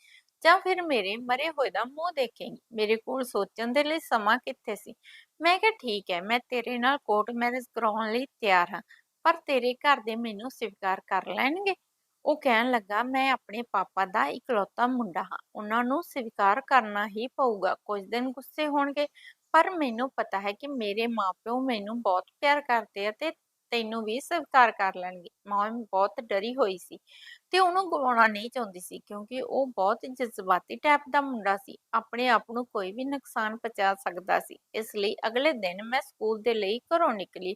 ਜਾਂ ਫਿਰ ਮੇਰੇ ਮਰੇ ਹੋਏ ਦਾ ਮੂੰਹ ਦੇਖੇਂਗੀ? ਮੇਰੇ ਕੋਲ ਸੋਚਣ ਦੇ ਲਈ ਸਮਾਂ ਕਿੱਥੇ ਸੀ? ਮੈਂ ਕਿਹਾ, ਠੀਕ ਹੈ, ਮੈਂ ਤੇਰੇ ਨਾਲ ਕੋਰਟ ਮੈਰਿਜ ਕਰਾਉਣ ਲਈ ਤਿਆਰ ਹਾਂ, ਪਰ ਤੇਰੇ ਘਰ ਦੇ ਮੈਨੂੰ ਸਵੀਕਾਰ ਕਰ ਲੈਣਗੇ? ਉਹ ਕਹਿਣ ਲੱਗਾ, ਮੈਂ ਆਪਣੇ ਪਾਪਾ ਦਾ ਇਕਲੌਤਾ ਮੁੰਡਾ ਹਾਂ। ਉਹਨਾਂ ਨੂੰ ਸਵੀਕਾਰ ਕਰਨਾ ਹੀ ਪਊਗਾ। ਕੁਝ ਦਿਨ ਗੁੱਸੇ ਹੋਣਗੇ, ਪਰ ਮੈਨੂੰ ਪਤਾ ਹੈ ਕਿ ਮੇਰੇ ਮਾਪਿਓ ਮੈਨੂੰ ਬਹੁਤ ਪਿਆਰ ਕਰਦੇ ਆ ਤੇ ਤੈਨੂੰ ਵੀ ਸਵੀਕਾਰ ਕਰ ਲੈਣਗੇ। ਮੈਂ ਬਹੁਤ ਡਰੀ ਹੋਈ ਸੀ ਤੇ ਉਹਨੂੰ ਗਵਾਉਣਾ ਨਹੀਂ ਚਾਹੁੰਦੀ ਸੀ ਕਿਉਂਕਿ ਉਹ ਬਹੁਤ ਜਜ਼ਬਾਤੀ ਟਾਈਪ ਦਾ ਮੁੰਡਾ ਸੀ। ਆਪਣੇ ਆਪ ਨੂੰ ਕੋਈ ਵੀ ਨੁਕਸਾਨ ਪਹੁੰਚਾ ਸਕਦਾ ਸੀ। ਇਸ ਲਈ ਅਗਲੇ ਦਿਨ ਮੈਂ ਸਕੂਲ ਦੇ ਲਈ ਘਰੋਂ ਨਿਕਲੀ।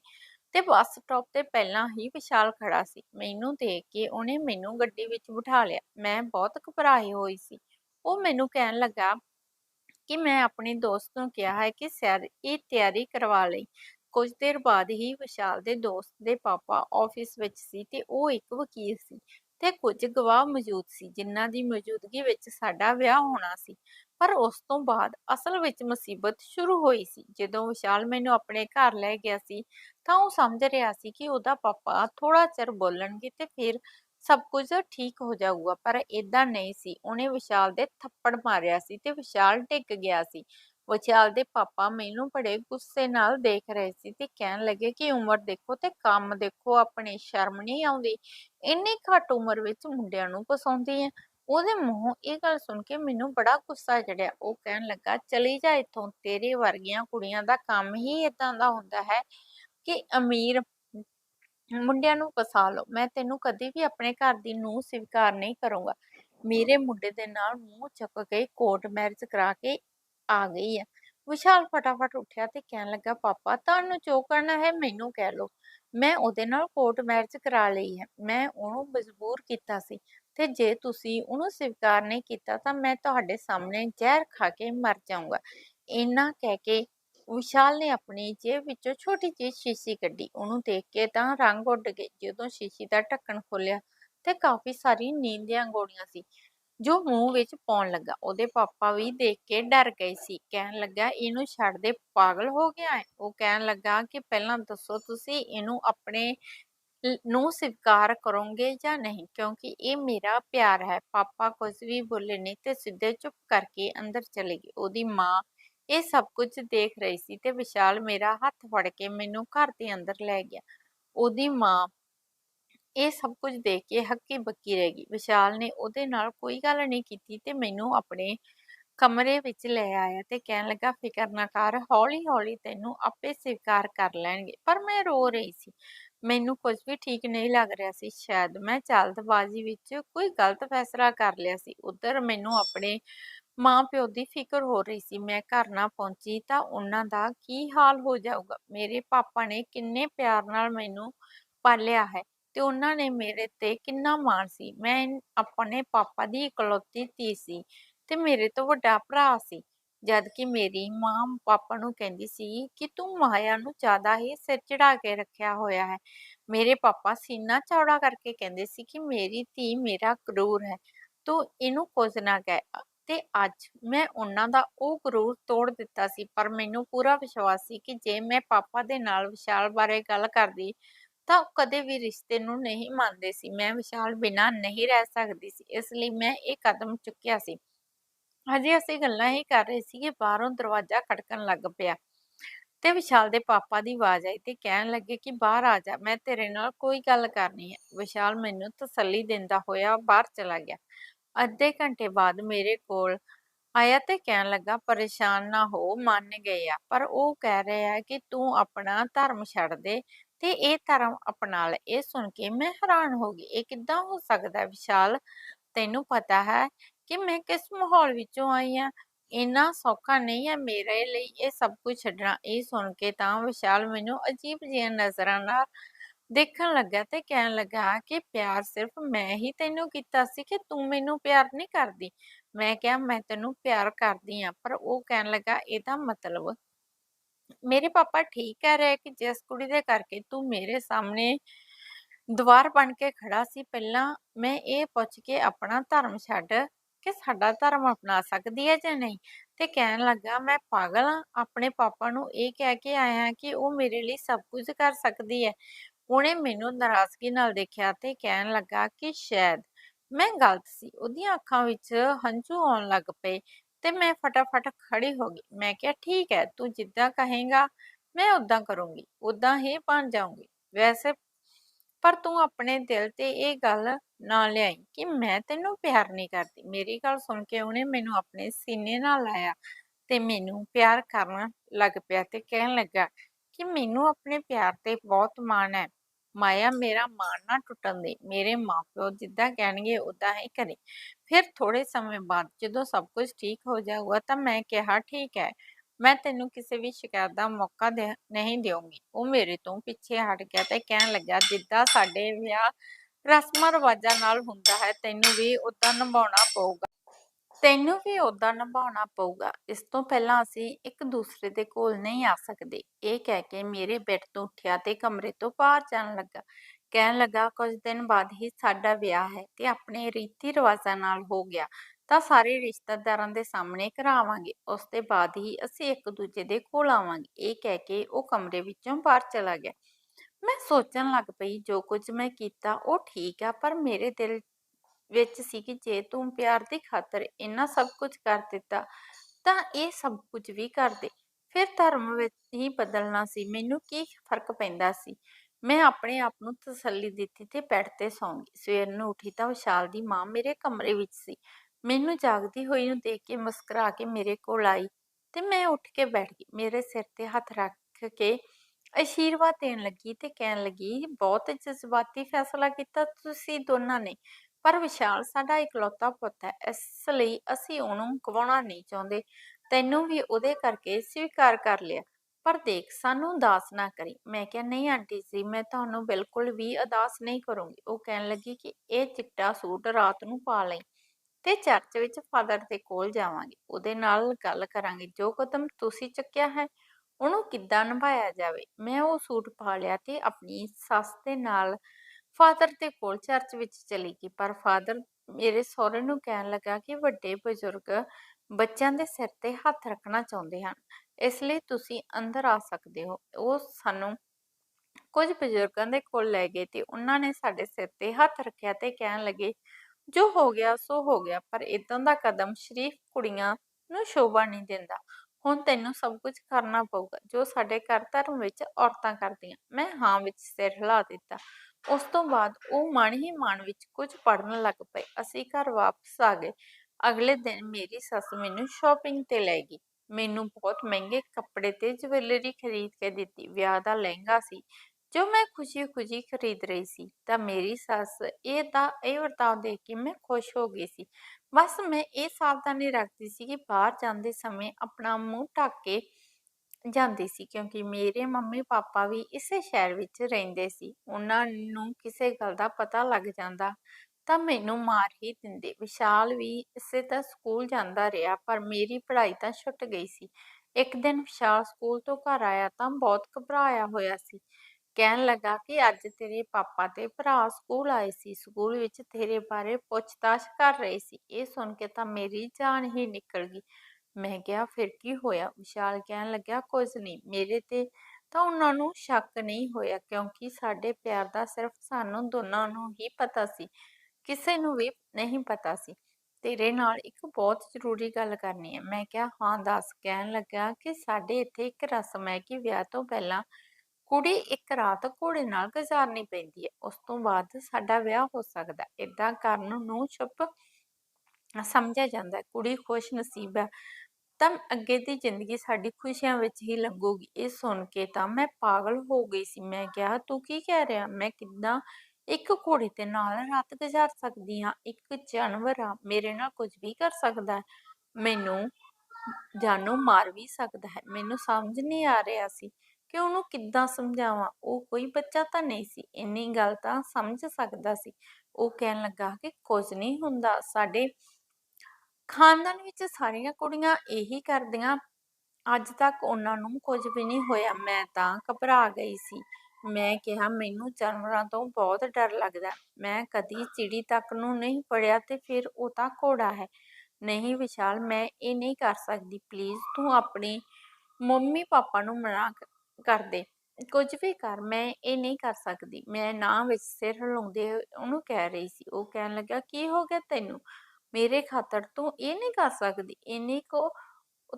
ਤੇ ਬੱਸ ਸਟਾਪ ਤੇ ਪਹਿਲਾਂ ਹੀ ਵਿਸ਼ਾਲ ਖੜਾ ਸੀ। ਮੈਨੂੰ ਦੇਖ ਕੇ ਉਹਨੇ ਮੈਨੂੰ ਗੱਡੀ ਵਿੱਚ ਬਿਠਾ ਲਿਆ। ਮੈਂ ਬਹੁਤ ਘਬਰਾਈ ਹੋਈ ਸੀ। ਉਹ ਮੈਨੂੰ ਕਹਿਣ ਲੱਗਾ ਕਿ ਮੈਂ ਆਪਣੇ ਦੋਸਤ ਨੂੰ ਕਿਹਾ ਹੈ ਕਿ ਸੈਰ ਇਹ ਤਿਆਰੀ ਕਰਵਾ ਲਈ। ਕੁਝ ਦੇਰ ਬਾਅਦ ਹੀ ਵਿਸ਼ਾਲ ਦੇ ਦੋਸਤ ਦੇ ਪਾਪਾ ਆਫਿਸ ਵਿੱਚ ਸੀ ਤੇ ਉਹ ਇੱਕ ਵਕੀਲ ਸੀ ਤੇ ਕੁਝ ਗਵਾਹ ਮੌਜੂਦ ਸੀ ਜਿਨ੍ਹਾਂ ਦੀ ਮੌਜੂਦਗੀ ਵਿੱਚ ਸਾਡਾ ਵਿਆਹ ਹੋਣਾ ਸੀ। ਪਰ ਉਸ ਤੋਂ ਬਾਅਦ ਅਸਲ ਵਿੱਚ ਮੁਸੀਬਤ ਸ਼ੁਰੂ ਹੋਈ ਸੀ। ਜਦੋਂ ਵਿਸ਼ਾਲ ਮੈਨੂੰ ਆਪਣੇ ਘਰ ਲੈ ਗਿਆ ਸੀ ਤਾਂ ਉਹ ਸਮਝ ਰਿਹਾ ਸੀ ਕਿ ਉਹਦਾ ਪਾਪਾ ਥੋੜਾ ਚਿਰ ਬੋਲਣਗੇ ਤੇ ਫਿਰ ਸਭ ਕੁਝ ਠੀਕ ਹੋ ਜਾਊਗਾ, ਪਰ ਇਦਾਂ ਨਹੀਂ ਸੀ। ਉਹਨੇ ਵਿਸ਼ਾਲ ਦੇ ਥੱਪੜ ਮਾਰਿਆ ਸੀ ਤੇ ਵਿਸ਼ਾਲ ਡਿੱਗ ਗਿਆ ਸੀ। ਵਿਸ਼ਾਲ ਦੇ ਪਾਪਾ ਮੈਨੂੰ ਬੜੇ ਗੁੱਸੇ ਨਾਲ ਦੇਖ ਰਹੇ ਸੀ ਤੇ ਕਹਿਣ ਲੱਗੇ ਕਿ ਉਮਰ ਦੇਖੋ ਤੇ ਕੰਮ ਦੇਖੋ, ਆਪਣੇ ਸ਼ਰਮ ਨਹੀਂ ਆਉਂਦੀ। ਇੰਨੀ ਘੱਟ ਉਮਰ ਵਿੱਚ ਮੁੰਡਿਆਂ ਨੂੰ ਪਸਾਉਂਦੀ ਹੈ। ਉਹਦੇ ਮੂੰਹੋਂ ਇਹ ਗੱਲ ਸੁਣ ਕੇ ਮੈਨੂੰ ਬੜਾ ਗੁੱਸਾ ਚੜਿਆ। ਉਹ ਕਹਿਣ ਲੱਗਾ, ਚਲੀ ਜਾ ਇੱਥੋਂ, ਤੇਰੇ ਵਰਗੀਆਂ ਕੁੜੀਆਂ ਦਾ ਕੰਮ ਹੀ ਇਦਾਂ ਦਾ ਹੁੰਦਾ ਹੈ। ਕਿ ਅਮੀਰ ਮੁੰਡਿਆਂ ਨੂੰ ਫਸਾ ਲਓ। ਮੈਂ ਤੈਨੂੰ ਕਦੇ ਵੀ ਆਪਣੇ ਘਰ ਦੀ ਨੂੰ ਸਵੀਕਾਰ ਨਹੀਂ ਕਰੂੰਗਾ। ਮੇਰੇ ਮੁੰਡੇ ਦੇ ਨਾਲ ਮੂੰਹ ਚੱਕ ਕੇ ਕੋਰਟ ਮੈਰਿਜ ਕਰਾ ਕੇ ਆ ਗਈ ਹੈ ਵਿਸ਼ਾਲ ਫਟਾਫਟ ਉੱਠਿਆ ਤੇ ਕਹਿਣ ਲੱਗਾ, ਪਾਪਾ, ਤੁਹਾਨੂੰ ਜੋ ਕਰਨਾ ਹੈ ਮੈਨੂੰ ਕਹਿ ਲਓ। ਮੈਂ ਉਹਦੇ ਨਾਲ ਕੋਰਟ ਮੈਰਿਜ ਕਰਾ ਲਈ ਹੈ। ਮੈਂ ਉਹਨੂੰ ਮਜਬੂਰ ਕੀਤਾ ਸੀ ਤੇ ਜੇ ਤੁਸੀਂ ਉਹਨੂੰ ਸਵੀਕਾਰ ਨਹੀਂ ਕੀਤਾ ਤਾਂ ਮੈਂ ਤੁਹਾਡੇ ਸਾਹਮਣੇ ਜ਼ਹਿਰ ਖਾ ਕੇ ਮਰ ਜਾਊਂਗਾ। ਇੰਨਾ ਕਹਿ ਕੇ ਵਿਸ਼ਾਲ ਨੇ ਆਪਣੀ ਜੇਬ ਵਿੱਚੋਂ ਛੋਟੀ ਜਿਹੀ ਸ਼ੀਸ਼ੀ ਕੱਢੀ। ਉਹਨੂੰ ਦੇਖ ਕੇ ਤਾਂ ਰੰਗ ਉੱਡ ਗਏ। ਜਦੋਂ ਸ਼ੀਸ਼ੀ ਦਾ ਢੱਕਣ ਖੋਲਿਆ ਤੇ ਕਾਫੀ ਸਾਰੀ ਨੀਂਦ ਦੀਆਂ ਗੋਲੀਆਂ ਸੀ, ਜੋ ਮੂੰਹ ਵਿੱਚ ਪਾਉਣ ਲੱਗਾ। ਉਹਦੇ ਪਾਪਾ ਵੀ ਦੇਖ ਕੇ ਡਰ ਗਏ ਸੀ। ਕਹਿਣ ਲੱਗਾ, ਇਹਨੂੰ ਛੱਡ ਦੇ, ਪਾਗਲ ਹੋ ਗਿਆ ਹੈ। ਉਹ ਕਹਿਣ ਲੱਗਾ ਕਿ, ਪਹਿਲਾਂ ਦੱਸੋ ਤੁਸੀਂ ਇਹਨੂੰ ਆਪਣੇ ਨੂੰ ਸਵੀਕਾਰ ਕਰੋਗੇ ਜਾਂ ਨਹੀਂ? ਕਿਉਂਕਿ ਇਹ ਮੇਰਾ ਪਿਆਰ ਹੈ। ਪਾਪਾ ਕੁਝ ਵੀ ਬੋਲੇ ਨਹੀਂ ਤੇ ਸਿੱਧੇ ਚੁੱਪ ਕਰਕੇ ਅੰਦਰ ਚਲੇ ਗਏ। ਉਹਦੀ ਮਾਂ ਇਹ ਸਭ ਕੁਝ ਦੇਖ ਰਹੀ ਸੀ ਤੇ ਵਿਸ਼ਾਲ ਮੇਰਾ ਹੱਥ ਫੜ ਕੇ ਮੈਨੂੰ ਘਰ ਦੇ ਅੰਦਰ ਲੈ ਗਿਆ। ਉਹਦੀ ਮਾਂ ਇਹ ਸਭ ਕੁਝ ਦੇਖ ਕੇ ਹੱਕੀ ਬੱਕੀ ਰਹਿ ਗਈ। ਵਿਸ਼ਾਲ ਨੇ ਉਹਦੇ ਨਾਲ ਕੋਈ ਗੱਲ ਨਹੀਂ ਕੀਤੀ ਤੇ ਮੈਨੂੰ ਆਪਣੇ ਕਮਰੇ ਵਿੱਚ ਲੈ ਆਇਆ ਤੇ ਕਹਿਣ ਲੱਗਾ, ਫਿਕਰ ਨਾ ਕਰ ਹੌਲੀ ਹੌਲੀ ਤੈਨੂੰ ਆਪੇ ਸਵੀਕਾਰ ਕਰ ਲੈਣਗੇ। ਪਰ ਮੈਂ ਰੋ ਰਹੀ ਸੀ। ਮੈਨੂੰ ਕੁਝ ਵੀ ਠੀਕ ਨਹੀਂ ਲੱਗ ਰਿਹਾ ਸੀ। ਸ਼ਾਇਦ ਮੈਂ ਜਲਦਬਾਜ਼ੀ ਵਿੱਚ ਕੋਈ ਗਲਤ ਫੈਸਲਾ ਕਰ ਲਿਆ ਸੀ। ਉਧਰ ਮੈਨੂੰ ਆਪਣੇ ਮਾਂ ਪਿਓ ਦੀ ਫਿਕਰ ਹੋ ਰਹੀ ਸੀ, ਮੈਂ ਘਰ ਨਾ ਪਹੁੰਚੀ ਤਾਂ ਉਹਨਾਂ ਦਾ ਕੀ ਹਾਲ ਹੋ ਜਾਊਗਾ? ਮੇਰੇ ਪਾਪਾ ਨੇ ਕਿੰਨੇ ਪਿਆਰ ਨਾਲ ਮੈਨੂੰ ਪਾਲਿਆ ਹੈ ਤੇ ਉਹਨਾਂ ਨੇ ਮੇਰੇ ਤੇ ਕਿੰਨਾ ਮਾਣ ਸੀ। ਮੈਂ ਆਪਣੇ ਪਾਪਾ ਦੀ ਇਕਲੌਤੀ ਧੀ ਸੀ ਤੇ ਮੇਰੇ ਤੋਂ ਵੱਡਾ ਭਰਾ ਸੀ। ਜਦ ਕਿ ਮੇਰੀ ਮਾਂ ਪਾਪਾ ਨੂੰ ਕਹਿੰਦੀ ਸੀ ਕਿ ਤੂੰ ਮਾਇਆ ਨੂੰ ਜ਼ਿਆਦਾ ਹੀ ਸਿਰ ਚੜਾ ਕੇ ਰੱਖਿਆ ਹੋਇਆ ਹੈ। ਮੇਰੇ ਪਾਪਾ ਸੀਨਾ ਚੌੜਾ ਕਰਕੇ ਕਹਿੰਦੇ ਸੀ ਕਿ ਮੇਰੀ ਧੀ ਮੇਰਾ ਕਰੂਰ ਹੈ, ਤੂੰ ਇਹਨੂੰ ਕੁਝ ਨਾ ਕਹਿ। ਤੇ ਅੱਜ ਮੈਂ ਉਹਨਾਂ ਦਾ ਉਹ ਗਰੂਰ ਤੋੜ ਦਿੱਤਾ ਸੀ, ਪਰ ਮੈਨੂੰ ਪੂਰਾ ਵਿਸ਼ਵਾਸ ਸੀ ਕਿ ਜੇ ਮੈਂ ਪਾਪਾ ਦੇ ਨਾਲ ਵਿਸ਼ਾਲ ਬਾਰੇ ਗੱਲ ਕਰਦੀ, ਤਾਂ ਉਹ ਕਦੇ ਵੀ ਰਿਸ਼ਤੇ ਨੂੰ ਨਹੀਂ ਮੰਨਦੇ ਸੀ। ਮੈਂ ਵਿਸ਼ਾਲ ਬਿਨਾਂ ਨਹੀਂ ਰਹਿ ਸਕਦੀ ਸੀ, ਇਸ ਲਈ ਮੈਂ ਇਹ ਕਦਮ ਚੁੱਕਿਆ ਸੀ। ਹਜੇ ਅਸੀਂ ਗੱਲਾਂ ਹੀ ਕਰ ਰਹੇ ਸੀ ਕਿ ਬਾਹਰੋਂ ਦਰਵਾਜ਼ਾ ਖੜਕਣ ਲੱਗ ਪਿਆ ਤੇ ਵਿਸ਼ਾਲ ਦੇ ਪਾਪਾ ਦੀ ਆਵਾਜ਼ ਆਈ ਤੇ ਕਹਿਣ ਲੱਗੇ ਕਿ ਬਾਹਰ ਆ ਜਾ, ਮੈਂ ਤੇਰੇ ਨਾਲ ਕੋਈ ਗੱਲ ਕਰਨੀ ਹੈ। ਵਿਸ਼ਾਲ ਮੈਨੂੰ ਤਸੱਲੀ ਦਿੰਦਾ ਹੋਇਆ ਬਾਹਰ ਚਲਾ ਗਿਆ। ਅੱਧੇ ਘੰਟੇ ਬਾਅਦ ਮੇਰੇ ਕੋਲ ਆਇਆ ਤੇ ਕਹਿਣ ਲੱਗਾ, ਪਰੇਸ਼ਾਨ ਨਾ ਹੋ, ਮੰਨ ਗਏ ਆ। ਪਰ ਉਹ ਕਹਿ ਰਿਹਾ ਕਿ ਤੂੰ ਆਪਣਾ ਧਰਮ ਛੱਡ ਦੇ ਤੇ ਇਹ ਧਰਮ ਅਪਣਾ ਲੈ। ਇਹ ਸੁਣ ਕੇ ਮੈਂ ਹੈਰਾਨ ਹੋ ਗਈ। ਇਹ ਕਿੱਦਾਂ ਹੋ ਸਕਦਾ ਵਿਸ਼ਾਲ? ਤੈਨੂੰ ਪਤਾ ਹੈ ਕਿ ਮੈਂ ਕਿਸ ਮਾਹੌਲ ਵਿੱਚੋਂ ਆਈ ਆ ਇੰਨਾ ਸੌਖਾ ਨਹੀਂ ਹੈ ਮੇਰੇ ਲਈ ਇਹ ਸਭ ਕੁਝ ਛੱਡਣਾ। ਇਹ ਸੁਣ ਕੇ ਤਾਂ ਵਿਸ਼ਾਲ ਮੈਨੂੰ ਅਜੀਬ ਜਿਹੀਆਂ ਨਜ਼ਰਾਂ ਨਾਲ ਦੇਖਣ ਲੱਗਾ ਤੇ ਕਹਿਣ ਲੱਗਾ ਕਿ ਪਿਆਰ ਸਿਰਫ ਮੈਂ ਹੀ ਤੈਨੂੰ ਕੀਤਾ ਸੀ ਕਿ ਤੂੰ ਮੈਨੂੰ ਪਿਆਰ ਨਹੀਂ ਕਰਦੀ? ਮੈਂ ਕਿਹਾ, ਮੈਂ ਤੈਨੂੰ ਪਿਆਰ ਕਰਦੀ ਆ ਪਰ ਉਹ ਕਹਿਣ ਲੱਗਾ, ਇਹਦਾ ਮਤਲਬ ਮੇਰੇ ਪਾਪਾ ਠੀਕ ਕਹਿ ਰਹੇ ਕਿ ਜਿਸ ਕੁੜੀ ਦੇ ਕਰਕੇ ਤੂੰ ਮੇਰੇ ਸਾਹਮਣੇ ਦੀਵਾਰ ਬਣ ਕੇ ਖੜਾ ਸੀ, ਪਹਿਲਾਂ ਮੈਂ ਇਹ ਪੁੱਛ ਕੇ ਆਪਣਾ ਧਰਮ ਛੱਡ ਕਿ ਸਾਡਾ ਧਰਮ ਅਪਣਾ ਸਕਦੀ ਹੈ ਜਾਂ ਨਹੀਂ? ਤੇ ਕਹਿਣ ਲੱਗਾ, ਮੈਂ ਪਾਗਲ ਆ ਆਪਣੇ ਪਾਪਾ ਨੂੰ ਇਹ ਕਹਿ ਕੇ ਆਇਆ ਕਿ ਉਹ ਮੇਰੇ ਲਈ ਸਭ ਕੁਝ ਕਰ ਸਕਦੀ ਹੈ। ਉਹਨੇ ਮੈਨੂੰ ਨਾਰਾਜ਼ਗੀ ਨਾਲ ਦੇਖਿਆ ਤੇ ਕਹਿਣ ਲੱਗਾ ਕਿ ਸ਼ਾਇਦ ਮੈਂ ਗਲਤ ਸੀ। ਉਹਦੀਆਂ ਅੱਖਾਂ ਵਿੱਚ ਹੰਝੂ ਆਉਣ ਲੱਗ ਪਏ ਤੇ ਮੈਂ ਫਟਾਫਟ ਖੜੀ ਹੋ ਗਈ। ਮੈਂ ਕਿਹਾ, ਠੀਕ ਹੈ, ਤੂੰ ਜਿੱਦਾਂ ਕਹੇਗਾ, ਮੈਂ ਉਦਾਂ ਕਰੂੰਗੀ। ਉਦਾਂ ਹੀ ਬਣ ਜਾਊਂਗੀ। ਵੈਸੇ ਪਰ ਤੂੰ ਆਪਣੇ ਦਿਲ ਤੇ ਇਹ ਗੱਲ ਨਾ ਲਿਆਈ ਕਿ ਮੈਂ ਤੈਨੂੰ ਪਿਆਰ ਨਹੀਂ ਕਰਦੀ। ਮੇਰੀ ਗੱਲ ਸੁਣ ਕੇ ਉਹਨੇ ਮੈਨੂੰ ਆਪਣੇ ਸੀਨੇ ਨਾਲ ਲਾਇਆ ਤੇ ਮੈਨੂੰ ਪਿਆਰ ਕਰਨ ਲੱਗ ਪਿਆ ਤੇ ਕਹਿਣ ਲੱਗਾ ਕਿ ਮੈਨੂੰ ਆਪਣੇ ਪਿਆਰ ਤੇ ਬਹੁਤ ਮਾਣ ਹੈ। ਮਾਇਆ ਮੇਰਾ ਮਾਣ ਨਾ ਟੁੱਟਣ ਦੇ, ਮੇਰੇ ਮਾਪਿਓ ਜਿੱਦਾਂ ਕਹਿਣਗੇ ਉਦਾਂ ਹੀ ਕਰੇ। ਫਿਰ ਥੋੜੇ ਸਮੇਂ ਬਾਅਦ ਜਦੋਂ ਸਭ ਕੁਝ ਠੀਕ ਹੋ ਜਾਊਗਾ ਤਾਂ ਮੈਂ ਕਿਹਾ, ਠੀਕ ਹੈ, ਮੈਂ ਤੈਨੂੰ ਕਿਸੇ ਵੀ ਸ਼ਿਕਾਇਤ ਦਾ ਮੌਕਾ ਦੇ, ਨਹੀਂ ਦੇਵਾਂਗੀ ਉਹ ਮੇਰੇ ਤੋਂ ਪਿੱਛੇ ਹਟ ਗਿਆ ਤੇ ਕਹਿਣ ਲੱਗਾ, ਜਿੱਦਾਂ ਸਾਡੇ ਵਿਆਹ ਰਸਮਾਂ ਰਿਵਾਜਾਂ ਨਾਲ ਹੁੰਦਾ ਹੈ, ਤੈਨੂੰ ਵੀ ਉਦਾਂ ਨਿਭਾਉਣਾ ਪਊਗਾ। ਤੈਨੂੰ ਵੀ ਉਦਾਂ ਨਿਭਾਉਣਾ ਪਊਗਾ। ਇਸ ਤੋਂ ਪਹਿਲਾਂ ਅਸੀਂ ਇੱਕ ਦੂਸਰੇ ਦੇ ਕੋਲ ਨਹੀਂ ਆ ਸਕਦੇ। ਇਹ ਕਹਿ ਕੇ ਮੇਰੇ ਬੈੱਡ ਤੋਂ ਉੱਠਿਆ ਤੇ ਕਮਰੇ ਤੋਂ ਬਾਹਰ ਜਾਣ ਲੱਗਾ। ਕਹਿਣ ਲੱਗਾ, ਕੁਝ ਦਿਨ ਬਾਅਦ ਹੀ ਸਾਡਾ ਵਿਆਹ ਹੈ ਤੇ ਆਪਣੇ ਰੀਤੀ ਰਿਵਾਜਾਂ ਨਾਲ ਹੋ ਗਿਆ। ਤਾਂ ਸਾਰੇ ਰਿਸ਼ਤੇਦਾਰਾਂ ਦੇ ਸਾਹਮਣੇ ਕਰਾਵਾਂਗੇ। ਉਸ ਦੇ ਬਾਅਦ ਹੀ ਅਸੀਂ ਇੱਕ ਦੂਜੇ ਦੇ ਕੋਲ ਆਵਾਂਗੇ। ਇਹ ਕਹਿ ਕੇ ਉਹ ਕਮਰੇ ਵਿੱਚੋਂ ਬਾਹਰ ਚਲਾ ਗਿਆ। ਮੈਂ ਸੋਚਣ ਲੱਗ ਪਈ, ਜੋ ਕੁਝ ਮੈਂ ਕੀਤਾ ਉਹ ਠੀਕ ਆ, ਪਰ ਮੇਰੇ ਦਿਲ ਵਿੱਚ ਸੀ ਕਿ ਜੇ ਤੂੰ ਪਿਆਰ ਦੀ ਖਾਤਰ ਇੰਨਾ ਸਭ ਕੁਝ ਕਰ ਦਿੱਤਾ, ਤਾਂ ਇਹ ਸਭ ਕੁਝ ਵੀ ਕਰ ਦੇ। ਫਿਰ ਧਰਮ ਵਿੱਚ ਹੀ ਬਦਲਣਾ ਸੀ। ਮੈਨੂੰ ਕੀ ਫ਼ਰਕ ਪੈਂਦਾ ਸੀ? ਮੈਂ ਆਪਣੇ ਆਪ ਨੂੰ ਤਸੱਲੀ ਦਿੱਤੀ ਤੇ ਬੈੱਡ ਤੇ ਸੌਂ ਗਈ ਸਵੇਰ ਨੂੰ ਉੱਠੀ ਤਾਂ ਵਿਸ਼ਾਲ ਦੀ ਮਾਂ ਮੇਰੇ ਕਮਰੇ ਵਿੱਚ ਸੀ। ਮੈਨੂੰ ਜਾਗਦੀ ਹੋਈ ਨੂੰ ਦੇਖ ਕੇ ਮੁਸਕਰਾ ਕੇ ਮੇਰੇ ਕੋਲ ਆਈ ਤੇ ਮੈਂ ਉੱਠ ਕੇ ਬੈਠ ਗਈ। ਮੇਰੇ ਸਿਰ ਤੇ ਹੱਥ ਰੱਖ ਕੇ ਅਸ਼ੀਰਵਾਦ ਦੇਣ ਲੱਗੀ ਤੇ ਕਹਿਣ ਲੱਗੀ, ਬਹੁਤ ਜਜ਼ਬਾਤੀ ਫੈਸਲਾ ਕੀਤਾ ਤੁਸੀਂ ਦੋਨਾਂ ਨੇ। ਪਰ ਵਿਸ਼ਾਲ ਸਾਡਾ ਇਕਲੌਤਾ ਪੁੱਤ ਹੈ, ਇਸ ਲਈ ਅਸੀਂ ਉਹਨੂੰ ਗਵਾਉਣਾ ਨਹੀਂ ਚਾਹੁੰਦੇ। ਤੈਨੂੰ ਵੀ ਉਹਦੇ ਕਰਕੇ ਸਵੀਕਾਰ ਕਰ ਲਿਆ। ਪਰ ਦੇਖ, ਸਾਨੂੰ ਉਦਾਸ ਨਾ ਕਰੀ। ਮੈਂ ਕਿਹਾ, ਨਹੀਂ ਆਂਟੀ ਜੀ, ਮੈਂ ਤੁਹਾਨੂੰ ਬਿਲਕੁਲ ਵੀ ਉਦਾਸ ਨਹੀਂ ਕਰੂੰਗੀ। ਉਹ ਕਹਿਣ ਲੱਗੀ ਕਿ ਇਹ ਚਿੱਟਾ ਸੂਟ ਰਾਤ ਨੂੰ ਪਾ ਲਈ ਤੇ ਚਰਚ ਵਿੱਚ ਫਾਦਰ ਦੇ ਕੋਲ ਜਾਵਾਂਗੇ। ਉਹਦੇ ਨਾਲ ਗੱਲ ਕਰਾਂਗੇ। ਜੋ ਕਦਮ ਤੁਸੀਂ ਚੱਕਿਆ ਹੈ, ਉਹਨੂੰ ਕਿੱਦਾਂ ਨਿਭਾਇਆ ਜਾਵੇ? ਮੈਂ ਉਹ ਸੂਟ ਪਾ ਲਿਆ ਤੇ ਆਪਣੀ ਸੱਸ ਦੇ ਨਾਲ ਫਾਦਰ ਦੇ ਕੋਲ ਚਰਚ ਵਿੱਚ ਚਲੀ ਗਈ, ਪਰ ਫਾਦਰ ਮੇਰੇ ਸਹੁਰੇ ਨੂੰ ਕਹਿਣ ਲੱਗਾ ਕਿ ਵੱਡੇ ਬਜ਼ੁਰਗ ਬੱਚਿਆਂ ਦੇ ਸਿਰ ਤੇ ਹੱਥ ਰੱਖਣਾ ਚਾਹੁੰਦੇ ਹਨ, ਇਸ ਲਈ ਤੁਸੀਂ ਅੰਦਰ ਆ ਸਕਦੇ ਹੋ। ਉਹ ਸਾਨੂੰ ਕੁਝ ਬਜ਼ੁਰਗਾਂ ਦੇ ਕੋਲ ਲੈ ਗਏ ਤੇ ਉਹਨਾਂ ਨੇ ਸਾਡੇ ਸਿਰ ਤੇ ਹੱਥ ਰੱਖਿਆ ਤੇ ਕਹਿਣ ਲੱਗੇ, ਜੋ ਹੋ ਗਿਆ ਸੋ ਹੋ ਗਿਆ, ਪਰ ਇਦਾਂ ਦਾ ਕਦਮ ਸ਼ਰੀਫ ਕੁੜੀਆਂ ਨੂੰ ਸ਼ੋਭਾ ਨਹੀਂ ਦਿੰਦਾ। ਹੁਣ ਤੈਨੂੰ ਸਭ ਕੁਝ ਕਰਨਾ ਪਊਗਾ, ਜੋ ਸਾਡੇ ਘਰ ਧਰਮ ਵਿੱਚ ਔਰਤਾਂ ਕਰਦੀਆਂ। ਮੈਂ ਹਾਂ ਵਿੱਚ ਸਿਰ ਹਿਲਾ ਦਿੱਤਾ। ਉਸ ਤੋਂ ਬਾਅਦ ਉਹ ਮਨ ਹੀ ਮਨ ਵਿੱਚ ਕੁਝ ਪੜਨ ਲੱਗ ਪਏ। ਅਸੀਂ ਘਰ ਵਾਪਸ ਆ ਗਏ। ਅਗਲੇ ਦਿਨ ਮੇਰੀ ਸੱਸ ਮੈਨੂੰ ਸ਼ਾਪਿੰਗ ਤੇ ਲੈ ਗਈ। ਮੈਨੂੰ ਬਹੁਤ ਮਹਿੰਗੇ ਕੱਪੜੇ ਤੇ ਜਵੈਲਰੀ ਖਰੀਦ ਕੇ ਦਿੱਤੀ। ਵਿਆਹ ਦਾ ਲਹਿੰਗਾ ਸੀ, ਜੋ ਮੈਂ ਖੁਸ਼ੀ-ਖੁਸ਼ੀ ਖਰੀਦ ਰਹੀ ਸੀ। ਤਾਂ ਮੇਰੀ ਸੱਸ ਇਹ ਤਾਂ, ਇਹ ਵਰਤਾਓ ਦੇਖ ਕੇ ਮੈਂ ਖੁਸ਼ ਹੋ ਗਈ ਸੀ। ਬਸ ਮੈਂ ਇਹ ਸਾਵਧਾਨੀ ਰੱਖਦੀ ਸੀ ਕਿ ਬਾਹਰ ਜਾਂਦੇ ਸਮੇਂ ਆਪਣਾ ਮੂੰਹ ਢੱਕ ਕੇ ਜਾਂਦੀ ਸੀ ਕਿਉਂਕਿ ਮੇਰੇ ਮੰਮੀ ਪਾਪਾ ਵੀ ਇਸੇ ਸ਼ਹਿਰ ਵਿੱਚ ਰਹਿੰਦੇ ਸੀ। ਉਹਨਾਂ ਨੂੰ ਕਿਸੇ ਗੱਲ ਦਾ ਪਤਾ ਲੱਗ ਜਾਂਦਾ ਤਾਂ ਮੈਨੂੰ ਮਾਰ ਹੀ ਦਿੰਦੇ। ਵਿਸ਼ਾਲ ਵੀ ਇਸੇ ਤਾਂ ਸਕੂਲ ਜਾਂਦਾ ਰਿਹਾ ਪਰ ਮੇਰੀ ਪੜ੍ਹਾਈ ਤਾਂ ਛੁੱਟ ਗਈ ਸੀ। ਇੱਕ ਦਿਨ ਵਿਸ਼ਾਲ ਸਕੂਲ ਤੋਂ ਘਰ ਆਇਆ ਤਾਂ ਬਹੁਤ ਘਬਰਾਇਆ ਹੋਇਆ ਸੀ। ਕਹਿਣ ਲੱਗਾ ਕਿ ਅੱਜ ਤੇਰੇ ਪਾਪਾ ਤੇ ਭਰਾ ਸਕੂਲ ਆਏ ਸੀ। ਸਕੂਲ ਵਿੱਚ ਤੇਰੇ ਬਾਰੇ ਪੁੱਛਤਾਛ ਕਰ ਰਹੇ ਸੀ। ਇਹ ਸੁਣ ਕੇ ਤਾਂ ਮੇਰੀ ਜਾਨ ਹੀ ਨਿਕਲ ਗਈ। ਮੈਂ ਕਿਹਾ, ਫਿਰ ਕੀ ਹੋਇਆ? ਵਿਸ਼ਾਲ ਕਹਿਣ ਲੱਗਿਆ ਕੁਝ ਨਹੀਂ, ਮੇਰੇ ਤੇ ਤਾਂ ਉਹਨਾਂ ਨੂੰ ਸ਼ੱਕ ਨਹੀਂ ਹੋਇਆ, ਕਿਉਂਕਿ ਸਾਡੇ ਪਿਆਰ ਦਾ ਸਿਰਫ ਸਾਨੂੰ ਦੋਨਾਂ ਨੂੰ ਹੀ ਪਤਾ ਸੀ, ਕਿਸੇ ਨੂੰ ਵੀ ਨਹੀਂ ਪਤਾ ਸੀ। ਤੇਰੇ ਨਾਲ ਇੱਕ ਬਹੁਤ ਜ਼ਰੂਰੀ ਗੱਲ ਕਰਨੀ ਹੈ। ਮੈਂ ਕਿਹਾ, ਹਾਂ, ਦੱਸ। ਕਹਿਣ ਲੱਗਾ ਕਿ ਸਾਡੇ ਇੱਥੇ ਇੱਕ ਰਸਮ ਹੈ ਕਿ ਵਿਆਹ ਤੋਂ ਪਹਿਲਾਂ ਕੁੜੀ ਇੱਕ ਰਾਤ ਘੋੜੇ ਨਾਲ ਗੁਜ਼ਾਰਨੀ ਪੈਂਦੀ ਹੈ, ਉਸ ਤੋਂ ਬਾਅਦ ਸਾਡਾ ਵਿਆਹ ਹੋ ਸਕਦਾ ਇਦਾਂ ਕਰਨ ਨੂੰ ਚੁੱਪ ਸਮਝਿਆ ਜਾਂਦਾ ਹੈ, ਕੁੜੀ ਖੁਸ਼ ਨਸੀਬ ਹੈ, ਤਾਂ ਅੱਗੇ ਦੀ ਜ਼ਿੰਦਗੀ ਸਾਡੀ ਖੁਸ਼ੀਆਂ ਵਿੱਚ ਹੀ ਲੰਘੂਗੀ, ਇਹ ਸੁਣ ਕੇ ਤਾਂ ਮੈਂ ਪਾਗਲ ਹੋ ਗਈ ਸੀ, ਮੈਂ ਕਿਹਾ, ਤੂੰ ਕੀ ਕਹਿ ਰਿਹਾ? ਮੈਂ ਕਿੱਦਾਂ ਇੱਕ ਘੋੜੇ ਤੇ ਨਾਲ ਰਾਤ ਗੁਜ਼ਾਰ ਸਕਦੀ ਹਾਂ? ਇੱਕ ਜਾਨਵਰ ਆ ਮੇਰੇ ਨਾਲ ਕੁਝ ਵੀ ਕਰ ਸਕਦਾ ਹੈ? ਮੈਨੂੰ ਜਾਨੋਂ ਮਾਰ ਵੀ ਸਕਦਾ ਹੈ, ਮੈਨੂੰ ਸਮਝ ਨਹੀਂ ਆ ਰਿਹਾ ਸੀ ਕਿ ਉਹਨੂੰ ਕਿੱਦਾਂ ਸਮਝਾਵਾਂ, ਉਹ ਕੋਈ ਬੱਚਾ ਤਾਂ ਨਹੀਂ ਸੀ, ਇੰਨੀ ਗੱਲ ਤਾਂ ਸਮਝ ਸਕਦਾ ਸੀ, ਉਹ ਕਹਿਣ ਲੱਗਾ ਕਿ ਕੁਝ ਨਹੀਂ ਹੁੰਦਾ, ਸਾਡੇ ਖਾਨਦਾਨ ਵਿੱਚ ਸਾਰੀਆਂ ਕੁੜੀਆਂ ਇਹੀ ਕਰਦੀਆਂ। ਅੱਜ ਤੱਕ ਉਹਨਾਂ ਨੂੰ ਕੁਝ ਵੀ ਨਹੀਂ ਹੋਇਆ। ਮੈਂ ਤਾਂ ਘਬਰਾ ਗਈ ਸੀ। ਮੈਂ ਕਿਹਾ, ਮੈਨੂੰ ਜਾਨਵਰਾਂ ਤੋਂ ਬਹੁਤ ਡਰ ਲੱਗਦਾ। ਮੈਂ ਕਦੀ ਚਿੜੀ ਤੱਕ ਨੂੰ ਨਹੀਂ ਪੜਿਆ ਤੇ ਫਿਰ ਉਹ ਤਾਂ ਘੋੜਾ ਹੈ। ਨਹੀਂ ਵਿਸ਼ਾਲ, ਮੈਂ ਇਹ ਨਹੀਂ ਕਰ ਸਕਦੀ। ਪਲੀਜ਼, ਤੂੰ ਆਪਣੀ ਮੰਮੀ ਪਾਪਾ ਨੂੰ ਮਨਾ ਕਰ ਦੇ। ਕੁਝ ਵੀ ਕਰ, ਮੈਂ ਇਹ ਨਹੀਂ ਕਰ ਸਕਦੀ। ਮੈਂ ਨਾ ਵਿੱਚ ਸਿਰ ਹਿਲਾਉਂਦੇ ਉਹਨੂੰ ਕਹਿ ਰਹੀ ਸੀ। ਉਹ ਕਹਿਣ ਲੱਗਾ ਕੀ ਹੋ ਗਿਆ ਤੈਨੂੰ? ਮੇਰੇ ਖਾਤਰ ਤੂੰ ਇਹ ਨਹੀਂ ਕਰ ਸਕਦੀ। ਇੰਨੀ ਕੋ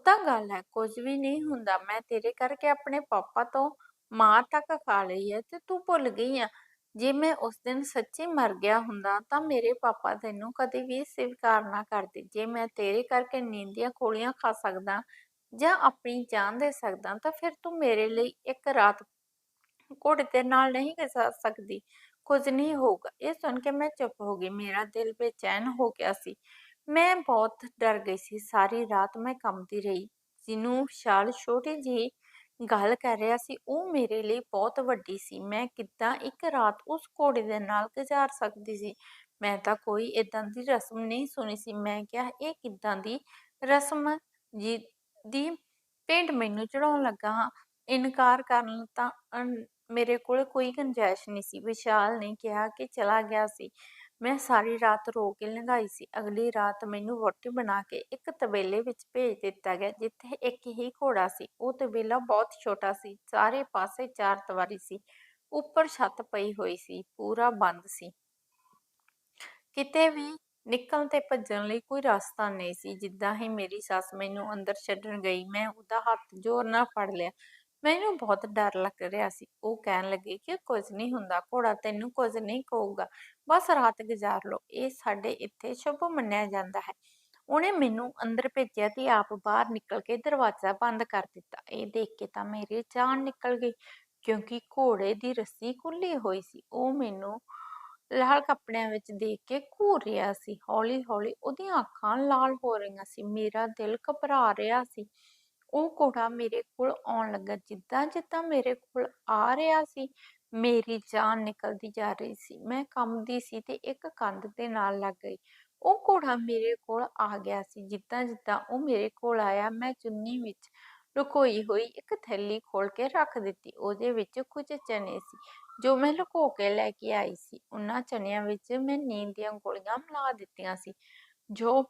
ਤਾਂ ਗੱਲ ਹੈ, ਕੁਝ ਵੀ ਨਹੀਂ ਹੁੰਦਾ। ਮੈਂ ਤੇਰੇ ਕਰਕੇ ਆਪਣੇ ਪਾਪਾ ਤੋਂ ਮਾਂ ਤੱਕ ਖਾ ਲਈ ਹੈ ਤੇ ਤੂੰ ਭੁੱਲ ਗਈ ਆ। ਜੇ ਮੈਂ ਉਸ ਦਿਨ ਸੱਚੀ ਮਰ ਗਿਆ ਹੁੰਦਾ ਤਾਂ ਮੇਰੇ ਪਾਪਾ ਤੈਨੂੰ ਕਦੇ ਵੀ ਸਵੀਕਾਰ ਨਾ ਕਰਦੇ। ਜੇ ਮੈਂ ਤੇਰੇ ਕਰਕੇ ਨੀਂਦ ਖੋਲੀਆਂ ਖਾ ਸਕਦਾ ਜਾਂ ਆਪਣੀ ਜਾਨ ਦੇ ਸਕਦਾ ਤਾਂ ਫਿਰ ਤੂੰ ਮੇਰੇ ਲਈ ਇੱਕ ਰਾਤ ਘੋੜੇ ਦੇ ਨਾਲ ਨਹੀਂ ਗੁਜ਼ਾਰ ਸਕਦੀ। ਕੁਝ ਨਹੀਂ ਹੋਊਗਾ ਇਹ ਸੁਣ ਕੇ ਮੈਂ ਚੁੱਪ ਹੋ ਗਈ ਮੇਰਾ ਦਿਲ ਬੇਚੈਨ ਹੋ ਗਿਆ ਸੀ ਮੈਂ ਬਹੁਤ ਡਰ ਗਈ ਸੀ ਸਾਰੀ ਰਾਤ ਮੈਂ ਕੰਬਦੀ ਰਹੀ ਜਿਹਨੂੰ ਵਿਸ਼ਾਲ ਛੋਟੀ ਜਿਹੀ ਗੱਲ ਕਰ ਰਿਹਾ ਸੀ ਉਹ ਮੇਰੇ ਲਈ ਬਹੁਤ ਵੱਡੀ ਸੀ ਮੈਂ ਕਿੱਦਾਂ ਇੱਕ ਰਾਤ ਉਸ ਘੋੜੇ ਦੇ ਨਾਲ ਗੁਜ਼ਾਰ ਸਕਦੀ ਸੀ ਮੈਂ ਤਾਂ ਕੋਈ ਇਦਾਂ ਦੀ ਰਸਮ ਨਹੀਂ ਸੁਣੀ ਸੀ ਮੈਂ ਕਿਹਾ ਇਹ ਕਿੱਦਾਂ ਦੀ ਰਸਮ ਜੀ ਦੀ ਪੇਂਟ ਮੈਨੂੰ ਚੜਾਉਣ ਲੱਗਾ ਹਾਂ ਇਨਕਾਰ ਕਰਨ ਤਾਂ ਮੇਰੇ ਕੋਲ ਕੋਈ ਗੁੰਜਾਇਸ਼ ਨਹੀਂ ਸੀ, ਵਿਸ਼ਾਲ ਨੇ ਕਿਹਾ ਕਿ ਚਲਾ ਗਿਆ ਸੀ। ਮੈਂ ਸਾਰੀ ਰਾਤ ਰੋ ਕੇ ਲੰਘਾਈ ਸੀ। ਅਗਲੀ ਰਾਤ ਮੈਨੂੰ ਰੋਟੀ ਬਣਾ ਕੇ ਇੱਕ ਤਬੇਲੇ ਵਿੱਚ ਭੇਜ ਦਿੱਤਾ ਗਿਆ, ਜਿੱਥੇ ਇੱਕ ਹੀ ਘੋੜਾ ਸੀ। ਉਹ ਤਬੇਲਾ ਬਹੁਤ ਛੋਟਾ ਸੀ ਸਾਰੇ ਪਾਸੇ ਚਾਰ ਤਵਾਰੀ ਸੀ। ਉੱਪਰ ਛੱਤ ਪਈ ਹੋਈ ਸੀ, ਪੂਰਾ ਬੰਦ ਸੀ। ਕਿਤੇ ਵੀ ਨਿਕਲਣ ਤੇ ਭੱਜਣ ਲਈ ਕੋਈ ਰਸਤਾ ਨਹੀਂ ਸੀ। ਜਿੱਦਾਂ ਹੀ ਮੇਰੀ ਸੱਸ ਮੈਨੂੰ ਅੰਦਰ ਛੱਡਣ ਗਈ, ਮੈਂ ਉਹਦਾ ਹੱਥ ਜ਼ੋਰ ਨਾਲ ਫੜ ਲਿਆ। ਮੈਨੂੰ ਬਹੁਤ ਡਰ ਲੱਗ ਰਿਹਾ ਸੀ। ਉਹ ਕਹਿਣ ਲੱਗੇ ਕਿ ਕੁਝ ਨਹੀਂ ਹੁੰਦਾ, ਘੋੜਾ ਤੈਨੂੰ ਕੁਝ ਨਹੀਂ ਕਹੂਗਾ, ਬਸ ਰਾਤ ਗੁਜ਼ਾਰ ਲਓ। ਇਹ ਸਾਡੇ ਇੱਥੇ ਸ਼ੁਭ ਮੰਨਿਆ ਜਾਂਦਾ ਹੈ। ਉਹਨੇ ਮੈਨੂੰ ਅੰਦਰ ਭੇਜਿਆ ਤੇ ਆਪ ਬਾਹਰ ਨਿਕਲ ਕੇ ਦਰਵਾਜ਼ਾ ਬੰਦ ਕਰ ਦਿੱਤਾ। ਇਹ ਦੇਖ ਕੇ ਤਾਂ ਮੇਰੀ ਜਾਨ ਨਿਕਲ ਗਈ, ਕਿਉਂਕਿ ਘੋੜੇ ਦੀ ਰੱਸੀ ਖੁੱਲੀ ਹੋਈ ਸੀ। ਉਹ ਮੈਨੂੰ ਲਾਲ ਕੱਪੜਿਆਂ ਵਿੱਚ ਦੇਖ ਕੇ ਘੂਰ ਰਿਹਾ ਸੀ। ਹੌਲੀ ਹੌਲੀ ਉਹਦੀਆਂ ਅੱਖਾਂ ਲਾਲ ਹੋ ਰਹੀਆਂ ਸੀ। ਮੇਰਾ ਦਿਲ ਘਬਰਾ ਰਿਹਾ ਸੀ। ਉਹ ਘੋੜਾ ਮੇਰੇ ਕੋਲ ਆਉਣ ਲੱਗਾ। ਜਿੱਦਾਂ ਜਿੱਦਾਂ ਮੇਰੇ ਕੋਲ ਆ ਰਿਹਾ ਸੀ, ਮੇਰੀ ਜਾਨ ਨਿਕਲਦੀ ਜਾ ਰਹੀ ਸੀ। ਮੈਂ ਕੰਬਦੀ ਸੀ ਤੇ ਇੱਕ ਕੰਧ ਦੇ ਨਾਲ ਲੱਗ ਗਈ। ਉਹ ਘੋੜਾ ਮੇਰੇ ਕੋਲ ਆ ਗਿਆ ਸੀ। ਜਿੱਦਾਂ ਜਿੱਦਾਂ ਉਹ ਮੇਰੇ ਕੋਲ ਆਇਆ, ਮੈਂ ਚੁੰਨੀ ਵਿੱਚ ਲੁਕੋਈ ਹੋਈ ਇੱਕ ਥੈਲੀ ਖੋਲ ਕੇ ਰੱਖ ਦਿੱਤੀ। ਉਹਦੇ ਵਿੱਚ ਕੁਝ ਚਨੇ ਸੀ, ਜੋ ਮੈਂ ਲੁਕੋ ਕੇ ਲੈ ਕੇ ਆਈ ਸੀ। ਉਹਨਾਂ ਚਨਿਆਂ ਵਿੱਚ ਮੈਂ ਨੀਂਦ ਦੀਆਂ ਗੋਲੀਆਂ ਮਿਲਾ ਦਿੱਤੀਆਂ ਸੀ, ਜੋ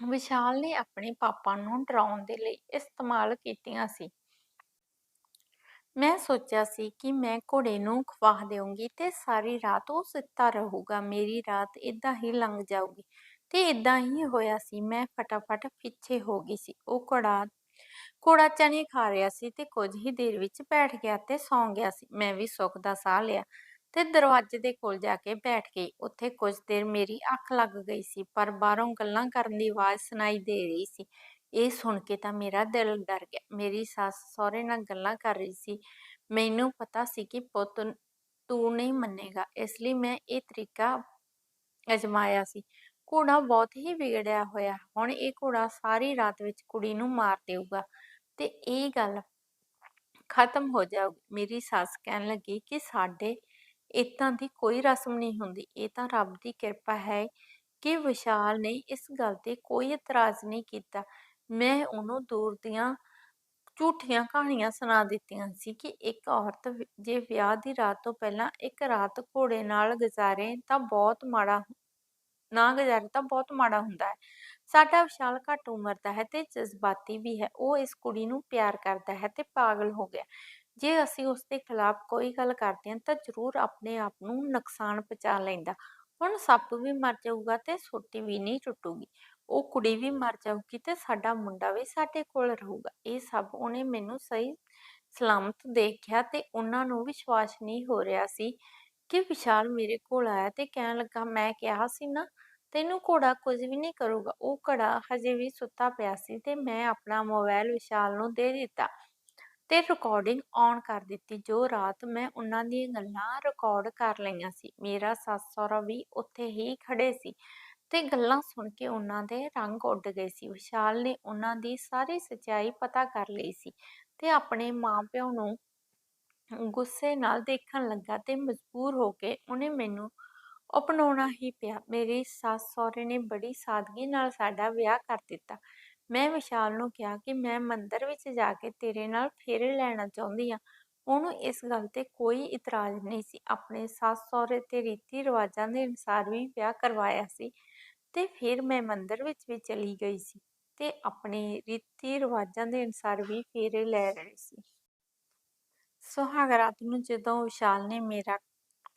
ਵਿਸ਼ਾਲ ਨੇ ਆਪਣੇ ਪਾਪਾ ਨੂੰ ਡਰਾਉਣ ਦੇ ਲਈ ਇਸਤੇਮਾਲ ਕੀਤੀਆਂ ਸੀ। ਮੈਂ ਸੋਚਿਆ ਸੀ ਕਿ ਮੈਂ ਘੋੜੇ ਨੂੰ ਖਵਾ ਦੇਵਾਂਗੀ ਤੇ ਸਾਰੀ ਰਾਤ ਉਹ ਸੁੱਤਾ ਰਹੂਗਾ, ਮੇਰੀ ਰਾਤ ਇਦਾਂ ਹੀ ਲੰਘ ਜਾਊਗੀ। ਤੇ ਇਦਾਂ ਹੀ ਹੋਇਆ ਸੀ, ਮੈਂ ਫਟਾਫਟ ਪਿੱਛੇ ਹੋ ਗਈ ਸੀ। ਉਹ ਘੋੜਾ ਘੋੜਾ ਚਨੇ ਖਾ ਰਿਹਾ ਸੀ ਤੇ ਕੁਝ ਹੀ ਦੇਰ ਵਿੱਚ ਬੈਠ ਗਿਆ ਤੇ ਸੌਂ ਗਿਆ ਸੀ। ਮੈਂ ਵੀ ਸੁੱਖ ਦਾ ਸਾਹ ਲਿਆ। ਤੇ ਦਰਵਾਜ਼ੇ ਦੇ ਕੋਲ ਜਾ ਕੇ ਬੈਠ ਗਈ। ਉੱਥੇ ਕੁਝ ਦੇਰ ਮੇਰੀ ਅੱਖ ਲੱਗ ਗਈ ਸੀ, ਪਰ ਬਾਹਰੋਂ ਗੱਲਾਂ ਕਰਨ ਦੀ ਆਵਾਜ਼ ਸੁਣਾਈ ਦੇ ਰਹੀ ਸੀ। ਇਹ ਸੁਣ ਕੇ ਤਾਂ ਮੇਰਾ ਦਿਲ ਡਰ ਗਿਆ। ਮੇਰੀ ਸੱਸ ਸਹੁਰੇ ਨਾਲ ਗੱਲਾਂ ਕਰ ਰਹੀ ਸੀ। ਮੈਨੂੰ ਪਤਾ ਸੀ ਕਿ ਪੁੱਤ ਤੂੰ ਨਹੀਂ ਮੰਨੇਗਾ, ਇਸ ਲਈ ਮੈਂ ਇਹ ਤਰੀਕਾ ਅਜਮਾਇਆ ਸੀ। ਘੋੜਾ ਬਹੁਤ ਹੀ ਵਿਗੜਿਆ ਹੋਇਆ। ਹੁਣ ਇਹ ਘੋੜਾ ਸਾਰੀ ਰਾਤ ਵਿੱਚ ਕੁੜੀ ਨੂੰ ਮਾਰ ਦੇਊਗਾ ਤੇ ਇਹ ਗੱਲ ਖਤਮ ਹੋ ਜਾਊਗੀ। ਮੇਰੀ ਸੱਸ ਕਹਿਣ ਲੱਗੀ ਕਿ ਸਾਡੇ ਇਦਾਂ ਦੀ ਕੋਈ ਰਸਮ ਨਹੀਂ ਹੁੰਦੀ। ਇਹ ਤਾਂ ਰੱਬ ਦੀ ਕਿਰਪਾ ਹੈ ਕਿ ਵਿਸ਼ਾਲ ਨੇ ਇਸ ਗੱਲ ਤੇ ਕੋਈ ਇਤਰਾਜ਼ ਨਹੀਂ ਕੀਤਾ। ਮੈਂ ਉਹਨੂੰ ਦੂਰ ਦੀਆਂ ਝੂਠੀਆਂ ਕਹਾਣੀਆਂ ਸੁਣਾ ਦਿੱਤੀਆਂ ਸੀ ਕਿ ਇੱਕ ਔਰਤ ਜੇ ਵਿਆਹ ਦੀ ਰਾਤ ਤੋਂ ਪਹਿਲਾਂ ਇੱਕ ਰਾਤ ਘੋੜੇ ਨਾਲ ਗੁਜ਼ਾਰੇ ਤਾਂ ਬਹੁਤ ਮਾੜਾ ਨਾ ਗੁਜ਼ਾਰੇ ਤਾਂ ਬਹੁਤ ਮਾੜਾ ਹੁੰਦਾ ਹੈ। ਸਾਡਾ ਵਿਸ਼ਾਲ ਘੱਟ ਉਮਰ ਦਾ ਹੈ ਤੇ ਜਜ਼ਬਾਤੀ ਵੀ ਹੈ। ਉਹ ਇਸ ਕੁੜੀ ਨੂੰ ਪਿਆਰ ਕਰਦਾ ਹੈ ਤੇ ਪਾਗਲ ਹੋ ਗਿਆ। ਜੇ ਅਸੀਂ ਉਸ ਦੇ ਖਿਲਾਫ ਕੋਈ ਗੱਲ ਕਰਦੇ ਹਾਂ, ਤਾਂ ਜ਼ਰੂਰ ਆਪਣੇ ਆਪ ਨੂੰ ਨੁਕਸਾਨ ਪਹੁੰਚਾ ਲੈਂਦਾ। ਹੁਣ ਸੱਪ ਵੀ ਮਰ ਜਾਊਗਾ ਤੇ ਸੋਟੀ ਵੀ ਨਹੀਂ ਟੁੱਟੂਗੀ। ਉਹ ਕੁੜੀ ਵੀ ਮਰ ਜਾਊਗੀ ਤੇ ਸਾਡਾ ਮੁੰਡਾ ਵੀ ਸਾਡੇ ਕੋਲ ਰਹੂਗਾ। ਇਹ ਸਭ ਉਹਨੇ ਮੈਨੂੰ ਸਹੀ ਸਲਾਮਤ ਦੇਖਿਆ ਤੇ ਉਹਨਾਂ ਨੂੰ ਵਿਸ਼ਵਾਸ ਨਹੀਂ ਹੋ ਰਿਹਾ ਸੀ ਕਿ ਵਿਸ਼ਾਲ ਮੇਰੇ ਕੋਲ ਆਇਆ ਤੇ ਕਹਿਣ ਲੱਗਾ, ਮੈਂ ਕਿਹਾ ਸੀ ਨਾ, ਤੈਨੂੰ ਘੋੜਾ ਕੁਝ ਵੀ ਨਹੀਂ ਕਰੂਗਾ। ਉਹ ਘੜਾ ਹਜੇ ਵੀ ਸੁੱਤਾ ਪਿਆ ਸੀ ਤੇ ਮੈਂ ਆਪਣਾ ਮੋਬਾਈਲ ਵਿਸ਼ਾਲ ਨੂੰ ਦੇ ਦਿੱਤਾ। ਤੇ ਰਿਕਾਰਡਿੰਗ ਔਨ ਕਰ ਦਿੱਤੀ, ਜੋ ਰਾਤ ਮੈਂ ਉਹਨਾਂ ਦੀਆਂ ਗੱਲਾਂ ਰਿਕਾਰਡ ਕਰ ਲਈਆਂ ਸੀ। ਮੇਰਾ ਸੱਸ ਸਹੁਰਾ ਵੀ ਉੱਥੇ ਹੀ ਖੜੇ ਸੀ ਤੇ ਗੱਲਾਂ ਸੁਣ ਕੇ ਉਹਨਾਂ ਦੇ ਰੰਗ ਉੱਡ ਗਏ ਸੀ। ਵਿਸ਼ਾਲ ਨੇ ਉਹਨਾਂ ਦੀ ਸਾਰੀ ਸਚਾਈ ਪਤਾ ਕਰ ਲਈ ਸੀ ਤੇ ਆਪਣੇ ਮਾਂ-ਪਿਓ ਨੂੰ ਗੁੱਸੇ ਨਾਲ ਦੇਖਣ ਲੱਗਾ ਤੇ ਮਜਬੂਰ ਹੋ ਕੇ ਉਹਨੇ ਮੈਨੂੰ ਅਪਣਾਉਣਾ ਹੀ ਪਿਆ। ਮੇਰੀ ਸੱਸ ਸਹੁਰੇ ਨੇ ਬੜੀ ਸਾਦਗੀ ਨਾਲ ਸਾਡਾ ਵਿਆਹ ਕਰ ਦਿੱਤਾ। ਮੈਂ ਵਿਸ਼ਾਲ ਨੂੰ ਕਿਹਾ ਕਿ ਮੈਂ ਮੰਦਰ ਵਿੱਚ ਜਾ ਕੇ ਤੇਰੇ ਨਾਲ ਫੇਰੇ ਲੈਣਾ ਚਾਹੁੰਦੀ ਹਾਂ। ਉਹਨੂੰ ਇਸ ਗੱਲ ਤੇ ਕੋਈ ਇਤਰਾਜ਼ ਨਹੀਂ ਸੀ। ਆਪਣੇ ਸੱਸ ਸਹੁਰੇ ਤੇ ਰੀਤੀ ਰਿਵਾਜਾਂ ਦੇ ਅਨੁਸਾਰ ਵੀ ਵਿਆਹ ਕਰਵਾਇਆ ਸੀ ਤੇ ਫਿਰ ਮੈਂ ਮੰਦਰ ਵਿੱਚ ਵੀ ਚਲੀ ਗਈ ਸੀ ਤੇ ਆਪਣੇ ਰੀਤੀ ਰਿਵਾਜਾਂ ਦੇ ਅਨੁਸਾਰ ਵੀ ਫੇਰੇ ਲੈ ਰਹੇ ਸੀ। ਸੁਹਾਗ ਰਾਤ ਨੂੰ ਜਦੋਂ ਵਿਸ਼ਾਲ ਨੇ ਮੇਰਾ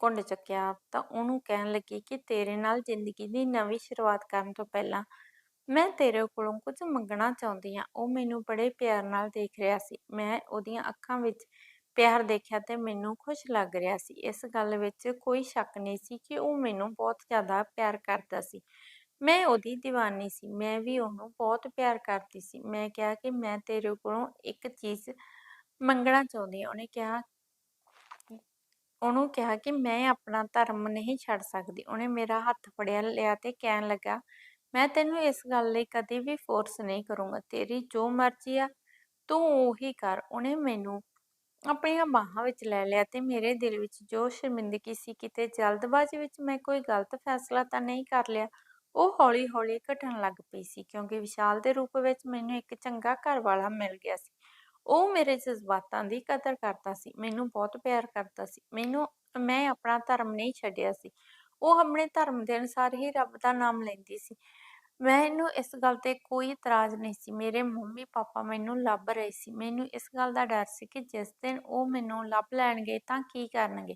ਘੁੰਡ ਚੱਕਿਆ ਤਾਂ ਉਹਨੂੰ ਕਹਿਣ ਲੱਗੀ ਕਿ ਤੇਰੇ ਨਾਲ ਜ਼ਿੰਦਗੀ ਦੀ ਨਵੀਂ ਸ਼ੁਰੂਆਤ ਕਰਨ ਤੋਂ ਪਹਿਲਾਂ ਮੈਂ ਤੇਰੇ ਕੋਲੋਂ ਕੁਝ ਮੰਗਣਾ ਚਾਹੁੰਦੀ ਹਾਂ। ਉਹ ਮੈਨੂੰ ਬੜੇ ਪਿਆਰ ਨਾਲ ਦੇਖ ਰਿਹਾ ਸੀ। ਮੈਂ ਉਹਦੀਆਂ ਅੱਖਾਂ ਵਿੱਚ ਪਿਆਰ ਦੇਖਿਆ ਤੇ ਮੈਨੂੰ ਖੁਸ਼ ਲੱਗ ਰਿਹਾ ਸੀ। ਇਸ ਗੱਲ ਵਿੱਚ ਕੋਈ ਸ਼ੱਕ ਨਹੀਂ ਸੀ ਕਿ ਉਹ ਮੈਨੂੰ ਬਹੁਤ ਜ਼ਿਆਦਾ ਪਿਆਰ ਕਰਦਾ ਸੀ। ਮੈਂ ਉਹਦੀ دیਵਾਨੀ ਸੀ। ਮੈਂ ਵੀ ਉਹਨੂੰ ਬਹੁਤ ਪਿਆਰ ਕਰਦੀ ਸੀ। ਮੈਂ ਕਿਹਾ ਕਿ ਮੈਂ ਤੇਰੇ ਕੋਲੋਂ ਇੱਕ ਚੀਜ਼ ਮੰਗਣਾ ਚਾਹੁੰਦੀ ਹਾਂ। ਉਹਨੇ ਕਿਹਾ, ਉਹਨੂੰ ਕਿਹਾ ਕਿ ਮੈਂ ਆਪਣਾ ਧਰਮ ਨਹੀਂ ਛੱਡ ਸਕਦੀ। ਉਹਨੇ ਮੇਰਾ ਹੱਥ ਫੜਿਆ, ਲਿਆ ਤੇ ਕਹਿਣ ਲੱਗਾ ਮੈਂ ਤੈਨੂੰ ਇਸ ਗੱਲ ਲਈ ਕਦੇ ਵੀ ਫੋਰਸ ਨਹੀਂ ਕਰੂੰਗਾ, ਤੇਰੀ ਜੋ ਮਰਜ਼ੀ ਆ, ਤੂੰ ਉਹੀ ਕਰ। ਉਹਨੇ ਮੈਨੂੰ ਆਪਣੀਆਂ ਬਾਹਾਂ ਵਿੱਚ ਲੈ ਲਿਆ ਤੇ ਮੇਰੇ ਦਿਲ ਵਿੱਚ ਜੋ ਸ਼ਰਮਿੰਦਗੀ ਸੀ ਕਿਤੇ ਜਲਦਬਾਜ਼ੀ ਵਿੱਚ ਮੈਂ ਕੋਈ ਗਲਤ ਫੈਸਲਾ ਤਾਂ ਨਹੀਂ ਕਰ ਲਿਆ, ਉਹ ਹੌਲੀ-ਹੌਲੀ ਘਟਣ ਲੱਗ ਪਈ ਸੀ ਕਿਉਂਕਿ ਵਿਸ਼ਾਲ ਦੇ ਰੂਪ ਵਿੱਚ ਮੈਨੂੰ ਇੱਕ ਚੰਗਾ ਘਰ ਵਾਲਾ ਮਿਲ ਗਿਆ ਸੀ। ਉਹ ਮੇਰੇ ਜਜ਼ਬਾਤਾਂ ਦੀ ਕਦਰ ਕਰਦਾ ਸੀ, ਮੈਨੂੰ ਬਹੁਤ ਪਿਆਰ ਕਰਦਾ ਸੀ। ਮੈਨੂੰ, ਮੈਂ ਆਪਣਾ ਧਰਮ ਨਹੀਂ ਛੱਡਿਆ ਸੀ। ਉਹ ਆਪਣੇ ਧਰਮ ਦੇ ਅਨੁਸਾਰ ਹੀ ਰੱਬ ਦਾ ਨਾਮ ਲੈਂਦੀ ਸੀ। ਮੈਨੂੰ ਇਸ ਗੱਲ ਤੇ ਕੋਈ ਇਤਰਾਜ਼ ਨਹੀਂ ਸੀ। ਮੇਰੇ ਮੰਮੀ ਪਾਪਾ ਮੈਨੂੰ ਲੱਭ ਰਹੇ ਸੀ। ਮੈਨੂੰ ਇਸ ਗੱਲ ਦਾ ਡਰ ਸੀ ਕਿ ਜਿਸ ਦਿਨ ਉਹ ਮੈਨੂੰ ਲੱਭ ਲੈਣਗੇ ਤਾਂ ਕੀ ਕਰਨਗੇ।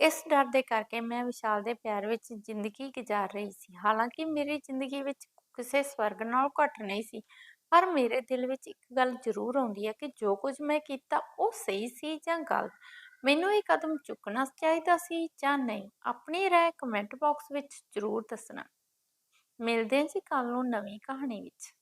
ਇਸ ਡਰ ਦੇ ਕਰਕੇ ਮੈਂ ਵਿਸ਼ਾਲ ਦੇ ਪਿਆਰ ਵਿੱਚ ਜ਼ਿੰਦਗੀ ਗੁਜ਼ਾਰ ਰਹੀ ਸੀ। ਹਾਲਾਂਕਿ ਮੇਰੀ ਜ਼ਿੰਦਗੀ ਵਿੱਚ ਕਿਸੇ ਸਵਰਗ ਨਾਲ ਘੱਟ ਨਹੀਂ ਸੀ, ਪਰ ਮੇਰੇ ਦਿਲ ਵਿੱਚ ਇੱਕ ਗੱਲ ਜ਼ਰੂਰ ਆਉਂਦੀ ਹੈ ਕਿ ਜੋ ਕੁਝ ਮੈਂ ਕੀਤਾ ਉਹ ਸਹੀ ਸੀ ਜਾਂ ਗਲਤ। ਮੈਨੂੰ ਇਹ ਕਦਮ ਚੁੱਕਣਾ ਚਾਹੀਦਾ ਸੀ ਜਾਂ ਨਹੀਂ? ਆਪਣੀ ਰਾਏ ਕਮੈਂਟ ਬਾਕਸ ਵਿੱਚ ਜ਼ਰੂਰ ਦੱਸਣਾ। ਮਿਲਦੇ ਹਾਂ ਜੀ ਕੱਲ ਨੂੰ ਨਵੀਂ ਕਹਾਣੀ ਵਿੱਚ।